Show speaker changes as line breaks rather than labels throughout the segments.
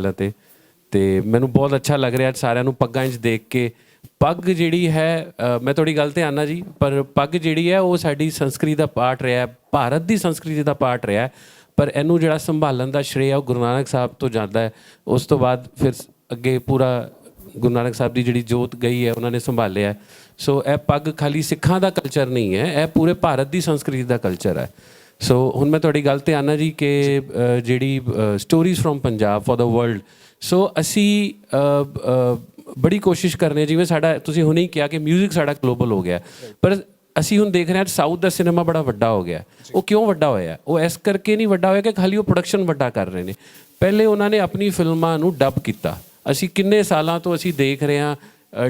ਪਹਿਲਾਂ ਤੇ ਤੇ ਮੈਨੂੰ ਬਹੁਤ ਅੱਛਾ ਲੱਗ ਰਿਹਾ ਸਾਰਿਆਂ ਨੂੰ ਪੱਗਾਂ 'ਚ ਦੇਖ ਕੇ। ਪੱਗ ਜਿਹੜੀ ਹੈ ਮੈਂ ਤੁਹਾਡੀ ਗੱਲ ਤੇ ਆਨਾ ਜੀ ਪਰ ਪੱਗ ਜਿਹੜੀ ਹੈ ਉਹ ਸਾਡੀ ਸੰਸਕ੍ਰਿਤੀ ਦਾ ਪਾਰਟ ਰਿਹਾ ਹੈ, ਭਾਰਤ ਦੀ ਸੰਸਕ੍ਰਿਤੀ ਦਾ ਪਾਰਟ ਰਿਹਾ ਹੈ। ਪਰ ਇਹਨੂੰ ਜਿਹੜਾ ਸੰਭਾਲਣ ਦਾ ਸ਼੍ਰੇਅ ਹੈ ਉਹ ਗੁਰੂ ਨਾਨਕ ਸਾਹਿਬ ਤੋਂ ਜਾਂਦਾ ਹੈ। ਉਸ ਤੋਂ ਬਾਅਦ ਫਿਰ ਅੱਗੇ ਪੂਰਾ ਗੁਰੂ ਨਾਨਕ ਸਾਹਿਬ ਦੀ ਜਿਹੜੀ ਜੋਤ ਗਈ ਹੈ ਉਹਨਾਂ ਨੇ ਸੰਭਾਲਿਆ ਸੋ ਇਹ ਪੱਗ ਖਾਲੀ ਸਿੱਖਾਂ ਦਾ ਕਲਚਰ ਨਹੀਂ ਹੈ ਇਹ ਪੂਰੇ ਭਾਰਤ ਦੀ ਸੰਸਕ੍ਰਿਤੀ ਦਾ ਕਲਚਰ ਹੈ। ਸੋ ਹੁਣ ਮੈਂ ਤੁਹਾਡੀ ਗੱਲ ਤੇ ਆਣਾ ਜੀ ਕਿ ਜਿਹੜੀ stories from Punjab for the world so ਅਸੀਂ ਬੜੀ ਕੋਸ਼ਿਸ਼ ਕਰਨੇ ਜਿਵੇਂ ਸਾਡਾ ਤੁਸੀਂ ਹੁਣੇ ਹੀ ਕਿਹਾ ਕਿ 뮤직 ਸਾਡਾ ਗਲੋਬਲ ਹੋ ਗਿਆ। ਪਰ ਅਸੀਂ ਹੁਣ ਦੇਖ ਰਹੇ ਹਾਂ ਸਾਊਥ ਦਾ ਸਿਨੇਮਾ ਬੜਾ ਵੱਡਾ ਹੋ ਗਿਆ। ਉਹ ਕਿਉਂ ਵੱਡਾ ਹੋਇਆ? ਉਹ ਇਸ ਕਰਕੇ ਨਹੀਂ ਵੱਡਾ ਹੋਇਆ ਕਿ ਖਾਲੀ ਉਹ ਪ੍ਰੋਡਕਸ਼ਨ ਵੱਡਾ ਕਰ ਰਹੇ ਨੇ। ਪਹਿਲੇ ਉਹਨਾਂ ਨੇ ਆਪਣੀ ਫਿਲਮਾਂ ਨੂੰ ਡੱਬ ਕੀਤਾ। ਅਸੀਂ ਕਿੰਨੇ ਸਾਲਾਂ ਤੋਂ ਅਸੀਂ ਦੇਖ ਰਹੇ ਹਾਂ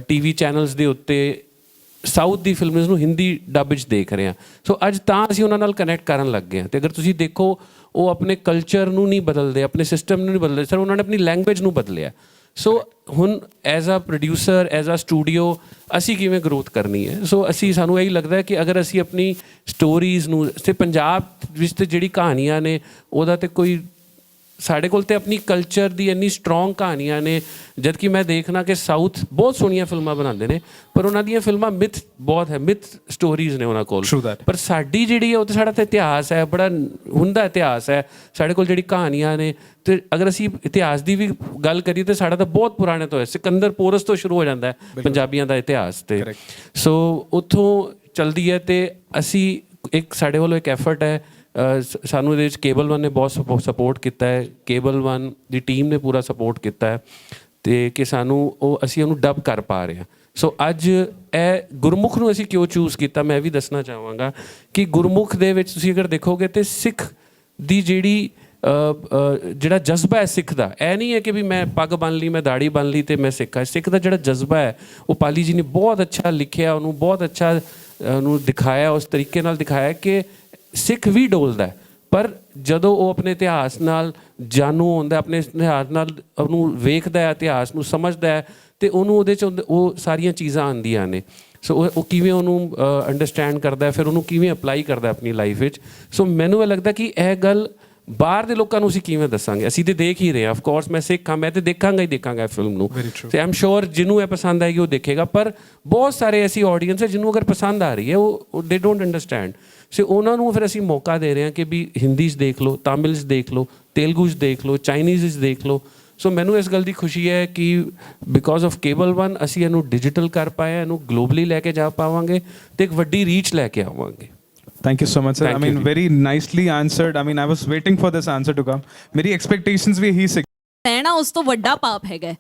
ਟੀਵੀ ਚੈਨਲਸ ਦੇ ਉੱਤੇ ਸਾਊਥ ਦੀ ਫਿਲਮਸ ਨੂੰ ਹਿੰਦੀ ਡਬ ਵਿੱਚ ਦੇਖ ਰਹੇ ਹਾਂ। ਸੋ ਅੱਜ ਤਾਂ ਅਸੀਂ ਉਹਨਾਂ ਨਾਲ ਕਨੈਕਟ ਕਰਨ ਲੱਗ ਗਏ ਹਾਂ ਤੇ ਅਗਰ ਤੁਸੀਂ ਦੇਖੋ, ਉਹ ਆਪਣੇ ਕਲਚਰ ਨੂੰ ਨਹੀਂ ਬਦਲਦੇ, ਆਪਣੇ ਸਿਸਟਮ ਨੂੰ ਨਹੀਂ ਬਦਲਦੇ ਸਰ ਉਹਨਾਂ ਨੇ ਆਪਣੀ ਲੈਂਗੁਏਜ ਨੂੰ ਬਦਲਿਆ ਸੋ ਹੁਣ as a producer as a studio ਅਸੀਂ ਕਿਵੇਂ ਗਰੋਥ ਕਰਨੀ ਹੈ? ਸੋ ਅਸੀਂ, ਸਾਨੂੰ ਇਹੀ ਲੱਗਦਾ ਹੈ ਕਿ ਅਗਰ ਅਸੀਂ ਆਪਣੀ ਸਟੋਰੀਜ਼ ਨੂੰ, ਤੇ ਪੰਜਾਬ ਵਿੱਚ ਤੇ ਜਿਹੜੀ ਕਹਾਣੀਆਂ ਨੇ, ਉਹਦਾ ਤੇ ਕੋਈ ਸਾਡੇ ਕੋਲ ਤੇ ਆਪਣੀ ਕਲਚਰ ਦੀ ਇੰਨੀ ਸਟਰੋਂਗ ਕਹਾਣੀਆਂ ਨੇ ਜਦ ਕਿ ਮੈਂ ਦੇਖਣਾ ਕਿ ਸਾਊਥ ਬਹੁਤ ਸੋਹਣੀਆਂ ਫਿਲਮਾਂ ਬਣਾਉਂਦੇ ਨੇ ਪਰ ਉਹਨਾਂ ਦੀਆਂ ਫਿਲਮਾਂ ਮਿਥ ਬਹੁਤ ਹੈ ਮਿਥ ਸਟੋਰੀਜ਼ ਨੇ ਉਹਨਾਂ ਕੋਲ. ਪਰ ਸਾਡੀ ਜਿਹੜੀ ਹੈ ਉਹ ਤੇ ਸਾਡਾ ਤੇ ਇਤਿਹਾਸ ਹੈ ਬੜਾ ਹੁੰਦਾ ਇਤਿਹਾਸ ਹੈ ਸਾਡੇ ਕੋਲ ਜਿਹੜੀ ਕਹਾਣੀਆਂ ਨੇ ਤੇ ਅਗਰ ਅਸੀਂ ਇਤਿਹਾਸ ਦੀ ਵੀ ਗੱਲ ਕਰੀਏ ਤੇ ਸਾਡਾ ਤਾਂ ਬਹੁਤ ਪੁਰਾਣੇ ਤੋਂ ਹੈ ਸਿਕੰਦਰ ਪੋਰਸ ਤੋਂ ਸ਼ੁਰੂ ਹੋ ਜਾਂਦਾ ਹੈ ਪੰਜਾਬੀਆਂ ਦਾ ਇਤਿਹਾਸ ਤੇ। ਸੋ ਉੱਥੋਂ ਚਲਦੀ ਹੈ ਤੇ ਅਸੀਂ ਇੱਕ ਸਾਡੇ ਵੱਲੋਂ ਇੱਕ ਐਫਰਟ ਹੈ ਸਾਨੂੰ ਇਹਦੇ ਵਿੱਚ ਕੇਬਲ ਵਨ ਨੇ ਬਹੁਤ ਸਪੋਰਟ ਕੀਤਾ ਹੈ। ਕੇਬਲ ਵਨ ਦੀ ਟੀਮ ਨੇ ਪੂਰਾ ਸਪੋਰਟ ਕੀਤਾ ਹੈ ਤੇ ਕਿ ਸਾਨੂੰ ਉਹ, ਅਸੀਂ ਉਹਨੂੰ ਡਬ ਕਰ ਪਾ ਰਹੇ ਹਾਂ। ਸੋ ਅੱਜ ਇਹ ਗੁਰਮੁਖ ਨੂੰ ਅਸੀਂ ਕਿਉਂ ਚੂਜ਼ ਕੀਤਾ, ਮੈਂ ਇਹ ਵੀ ਦੱਸਣਾ ਚਾਹਾਂਗਾ ਕਿ ਗੁਰਮੁਖ ਦੇ ਵਿੱਚ ਤੁਸੀਂ ਅਗਰ ਦੇਖੋਗੇ ਤੇ ਸਿੱਖ ਦੀ ਜਿਹੜੀ ਜਿਹੜਾ ਜਜ਼ਬਾ ਹੈ ਸਿੱਖ ਦਾ, ਇਹ ਨਹੀਂ ਹੈ ਕਿ ਵੀ ਮੈਂ ਪੱਗ ਬੰਨ ਲਈ, ਮੈਂ ਦਾੜੀ ਬੰਨ ਲਈ ਤੇ ਮੈਂ ਸਿੱਖ ਹਾਂ। ਸਿੱਖ ਦਾ ਜਿਹੜਾ ਜਜ਼ਬਾ ਹੈ, ਉਹ ਪਾਲੀ ਜੀ ਨੇ ਬਹੁਤ ਅੱਛਾ ਲਿਖਿਆ, ਉਹਨੂੰ ਬਹੁਤ ਅੱਛਾ ਉਹਨੂੰ ਦਿਖਾਇਆ, ਉਸ ਤਰੀਕੇ ਨਾਲ ਦਿਖਾਇਆ ਕਿ ਸਿੱਖ ਵੀ ਡੋਲਦਾ ਪਰ ਜਦੋਂ ਉਹ ਆਪਣੇ ਇਤਿਹਾਸ ਨਾਲ ਜਾਣੂ ਹੁੰਦਾ ਆਪਣੇ ਇਤਿਹਾਸ ਨਾਲ ਉਹਨੂੰ ਵੇਖਦਾ ਹੈ, ਇਤਿਹਾਸ ਨੂੰ ਸਮਝਦਾ ਹੈ, ਤੇ ਉਹਨੂੰ ਉਹਦੇ ਚ ਉਹ ਸਾਰੀਆਂ ਚੀਜ਼ਾਂ ਆਉਂਦੀਆਂ ਨੇ। ਸੋ ਉਹ ਕਿਵੇਂ ਉਹਨੂੰ ਅੰਡਰਸਟੈਂਡ ਕਰਦਾ ਹੈ, ਫਿਰ ਉਹਨੂੰ ਕਿਵੇਂ ਅਪਲਾਈ ਕਰਦਾ ਆਪਣੀ ਲਾਈਫ ਵਿੱਚ। ਸੋ ਮੈਨੂੰ ਇਹ ਲੱਗਦਾ ਕਿ ਇਹ ਗੱਲ ਬਾਹਰ ਦੇ ਲੋਕਾਂ ਨੂੰ ਅਸੀਂ ਕਿਵੇਂ ਦੱਸਾਂਗੇ? ਅਸੀਂ ਤੇ ਦੇਖ ਹੀ ਰਹੇ ਹਾਂ ਆਫ ਕੋਰਸ ਮੈਂ ਸਿੱਖ ਹਾਂ ਮੈਂ ਤੇ ਦੇਖਾਂਗਾ ਹੀ ਦੇਖਾਂਗਾ ਇਹ ਫਿਲਮ ਨੂੰ। ਤੇ ਆਮ ਸ਼ੋਰ ਜਿਹਨੂੰ ਇਹ ਪਸੰਦ ਆਏਗੀ ਉਹ ਦੇਖੇਗਾ ਪਰ ਬਹੁਤ ਸਾਰੇ ਐਸੀ ਆਡੀਅנס ਹੈ ਜਿਹਨੂੰ ਅਗਰ ਪਸੰਦ ਆ ਰਹੀ ਹੈ ਉਹ ਦੇ ਡੋਨਟ ਅੰਡਰਸਟੈਂਡ ਸੋ ਉਹਨਾਂ ਨੂੰ ਫਿਰ ਅਸੀਂ ਮੌਕਾ ਦੇ ਰਹੇ ਹਾਂ ਕਿ ਵੀ ਹਿੰਦੀ 'ਚ ਦੇਖ ਲਓ ਤਾਮਿਲ 'ਚ ਦੇਖ ਲਓ ਤੇਲਗੂ 'ਚ ਦੇਖ ਲਓ ਚਾਈਨੀਜ਼ 'ਚ ਦੇਖ ਲਓ। ਸੋ ਮੈਨੂੰ ਇਸ ਗੱਲ ਦੀ ਖੁਸ਼ੀ ਹੈ ਕਿ ਬਿਕੋਜ਼ ਆਫ ਕੇਬਲ 1 ਅਸੀਂ ਇਹਨੂੰ ਡਿਜੀਟਲ ਕਰ ਪਾਏ ਇਹਨੂੰ ਗਲੋਬਲੀ ਲੈ ਕੇ ਜਾ ਪਾਵਾਂਗੇ ਤੇ ਇੱਕ ਵੱਡੀ ਰੀਚ ਲੈ ਕੇ ਆਵਾਂਗੇ।
Thank you so much, sir. I mean, very nicely answered. I mean, I was waiting for this answer to come. Meri expectations were he
ਸਹਿਣਾ ਉਸ ਤੋਂ ਵੱਡਾ ਪਾਪ ਹੈਗਾ ਹੈ।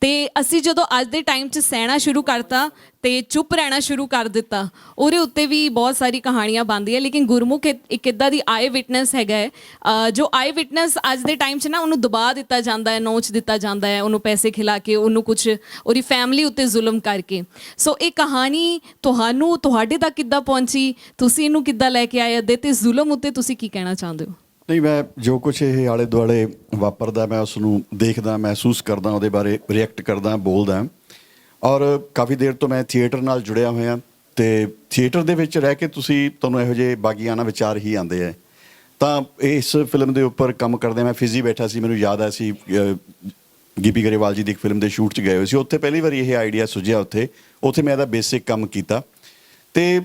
ਤੇ ਅਸੀਂ ਜਦੋਂ ਅੱਜ ਦੇ ਟਾਈਮ 'ਚ ਸਹਿਣਾ ਸ਼ੁਰੂ ਕਰਤਾ ਤੇ ਚੁੱਪ ਰਹਿਣਾ ਸ਼ੁਰੂ ਕਰ ਦਿੱਤਾ ਉਹਦੇ ਉੱਤੇ ਵੀ ਬਹੁਤ ਸਾਰੀ ਕਹਾਣੀਆਂ ਬਣਦੀਆਂ ਲੇਕਿਨ ਗੁਰਮੁਖ ਇੱਕ- ਇੱਕ ਇਦਾਂ ਦੀ ਆਈ ਵਿਟਨੈਸ ਹੈਗਾ ਹੈ, ਜੋ ਆਈ ਵਿਟਨੈਸ ਅੱਜ ਦੇ ਟਾਈਮ 'ਚ ਨਾ ਉਹਨੂੰ ਦਬਾ ਦਿੱਤਾ ਜਾਂਦਾ ਹੈ ਨੋਚ ਦਿੱਤਾ ਜਾਂਦਾ ਹੈ ਉਹਨੂੰ ਪੈਸੇ ਖਿਲਾ ਕੇ ਉਹਨੂੰ ਕੁਝ ਉਹਦੀ ਫੈਮਿਲੀ ਉੱਤੇ ਜ਼ੁਲਮ ਕਰਕੇ। ਸੋ ਇਹ ਕਹਾਣੀ ਤੁਹਾਨੂੰ ਤੁਹਾਡੇ ਤੱਕ ਕਿੱਦਾਂ ਪਹੁੰਚੀ? ਤੁਸੀਂ ਇਹਨੂੰ ਕਿੱਦਾਂ ਲੈ ਕੇ ਆਏ ਅੱਦੇ ਤੇ ਜ਼ੁਲਮ ਉੱਤੇ ਤੁਸੀਂ ਕੀ ਕਹਿਣਾ ਚਾਹੁੰਦੇ ਹੋ?
ਨਹੀਂ ਮੈਂ ਜੋ ਕੁਝ ਇਹ ਆਲੇ ਦੁਆਲੇ ਵਾਪਰਦਾ ਮੈਂ ਉਸ ਨੂੰ ਦੇਖਦਾ ਮਹਿਸੂਸ ਕਰਦਾ ਉਹਦੇ ਬਾਰੇ ਰਿਐਕਟ ਕਰਦਾ ਬੋਲਦਾ। ਔਰ ਕਾਫੀ ਦੇਰ ਤੋਂ ਮੈਂ ਥੀਏਟਰ ਨਾਲ ਜੁੜਿਆ ਹੋਇਆ ਤੇ ਥੀਏਟਰ ਦੇ ਵਿੱਚ ਰਹਿ ਕੇ ਤੁਸੀਂ ਤੁਹਾਨੂੰ ਇਹੋ ਜਿਹੇ ਬਾਗੀਆਨਾ ਵਿਚਾਰ ਹੀ ਆਉਂਦੇ ਆ। ਤਾਂ ਇਸ ਫਿਲਮ ਦੇ ਉੱਪਰ ਕੰਮ ਕਰਦੇ ਮੈਂ ਫਿਜ਼ੀ ਬੈਠਾ ਸੀ ਮੈਨੂੰ ਯਾਦ ਆ ਸੀ ਅਹ, ਗਿੱਪੀ ਗਰੇਵਾਲ ਜੀ ਦੀ ਇੱਕ ਫਿਲਮ ਦੇ ਸ਼ੂਟ 'ਚ ਗਏ ਹੋਏ ਸੀ ਉੱਥੇ ਪਹਿਲੀ ਵਾਰੀ ਇਹ ਆਈਡੀਆ ਸੁਝਿਆ ਉੱਥੇ ਉੱਥੇ ਮੈਂ ਇਹਦਾ ਬੇਸਿਕ ਕੰਮ ਕੀਤਾ। ਤੇ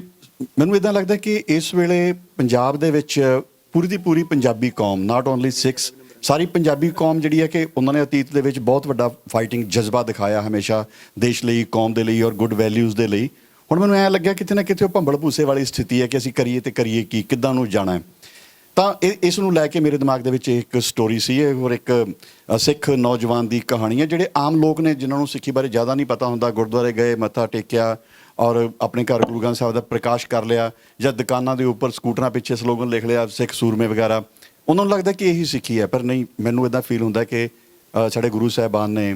ਮੈਨੂੰ ਇਦਾਂ ਲੱਗਦਾ ਕਿ ਇਸ ਵੇਲੇ ਪੰਜਾਬ ਦੇ ਵਿੱਚ ਪੂਰੀ ਦੀ ਪੂਰੀ ਪੰਜਾਬੀ ਕੌਮ ਨਾਟ ਓਨਲੀ ਸਿਕਸ ਸਾਰੀ ਪੰਜਾਬੀ ਕੌਮ ਜਿਹੜੀ ਹੈ ਕਿ ਉਹਨਾਂ ਨੇ ਅਤੀਤ ਦੇ ਵਿੱਚ ਬਹੁਤ ਵੱਡਾ ਫਾਈਟਿੰਗ ਜਜ਼ਬਾ ਦਿਖਾਇਆ ਹਮੇਸ਼ਾ ਦੇਸ਼ ਲਈ, ਕੌਮ ਦੇ ਲਈ ਔਰ ਗੁੱਡ ਵੈਲਿਊਜ਼ ਦੇ ਲਈ। ਹੁਣ ਮੈਨੂੰ ਐ ਲੱਗਿਆ ਕਿਤੇ ਨਾ ਕਿਤੇ ਉਹ ਭੰਬਲ ਭੂਸੇ ਵਾਲੀ ਸਥਿਤੀ ਹੈ ਕਿ ਅਸੀਂ ਕਰੀਏ ਤੇ ਕਰੀਏ ਕੀ, ਕਿੱਦਾਂ ਨੂੰ ਜਾਣਾ ਹੈ। ਤਾਂ ਇਹ, ਇਸ ਨੂੰ ਲੈ ਕੇ ਮੇਰੇ ਦਿਮਾਗ ਦੇ ਵਿੱਚ ਇੱਕ ਸਟੋਰੀ ਸੀ ਔਰ ਇੱਕ ਸਿੱਖ ਨੌਜਵਾਨ ਦੀ ਕਹਾਣੀ ਹੈ, ਜਿਹੜੇ ਆਮ ਲੋਕ ਨੇ ਜਿਨ੍ਹਾਂ ਨੂੰ ਸਿੱਖੀ ਬਾਰੇ ਜ਼ਿਆਦਾ ਨਹੀਂ ਪਤਾ ਹੁੰਦਾ, ਗੁਰਦੁਆਰੇ ਗਏ, ਮੱਥਾ ਟੇਕਿਆ ਔਰ ਆਪਣੇ ਘਰ ਗੁਰੂ ਗ੍ਰੰਥ ਸਾਹਿਬ ਦਾ ਪ੍ਰਕਾਸ਼ ਕਰ ਲਿਆ ਜਾਂ ਦੁਕਾਨਾਂ ਦੇ ਉੱਪਰ ਸਕੂਟਰਾਂ ਪਿੱਛੇ ਸਲੋਗਨ ਲਿਖ ਲਿਆ, ਸਿੱਖ ਸੂਰਮੇ ਵਗੈਰਾ। ਉਹਨਾਂ ਨੂੰ ਲੱਗਦਾ ਕਿ ਇਹੀ ਸਿੱਖੀ ਹੈ, ਪਰ ਨਹੀਂ, ਮੈਨੂੰ ਇਦਾਂ ਫੀਲ ਹੁੰਦਾ ਕਿ ਸਾਡੇ ਗੁਰੂ ਸਾਹਿਬਾਨ ਨੇ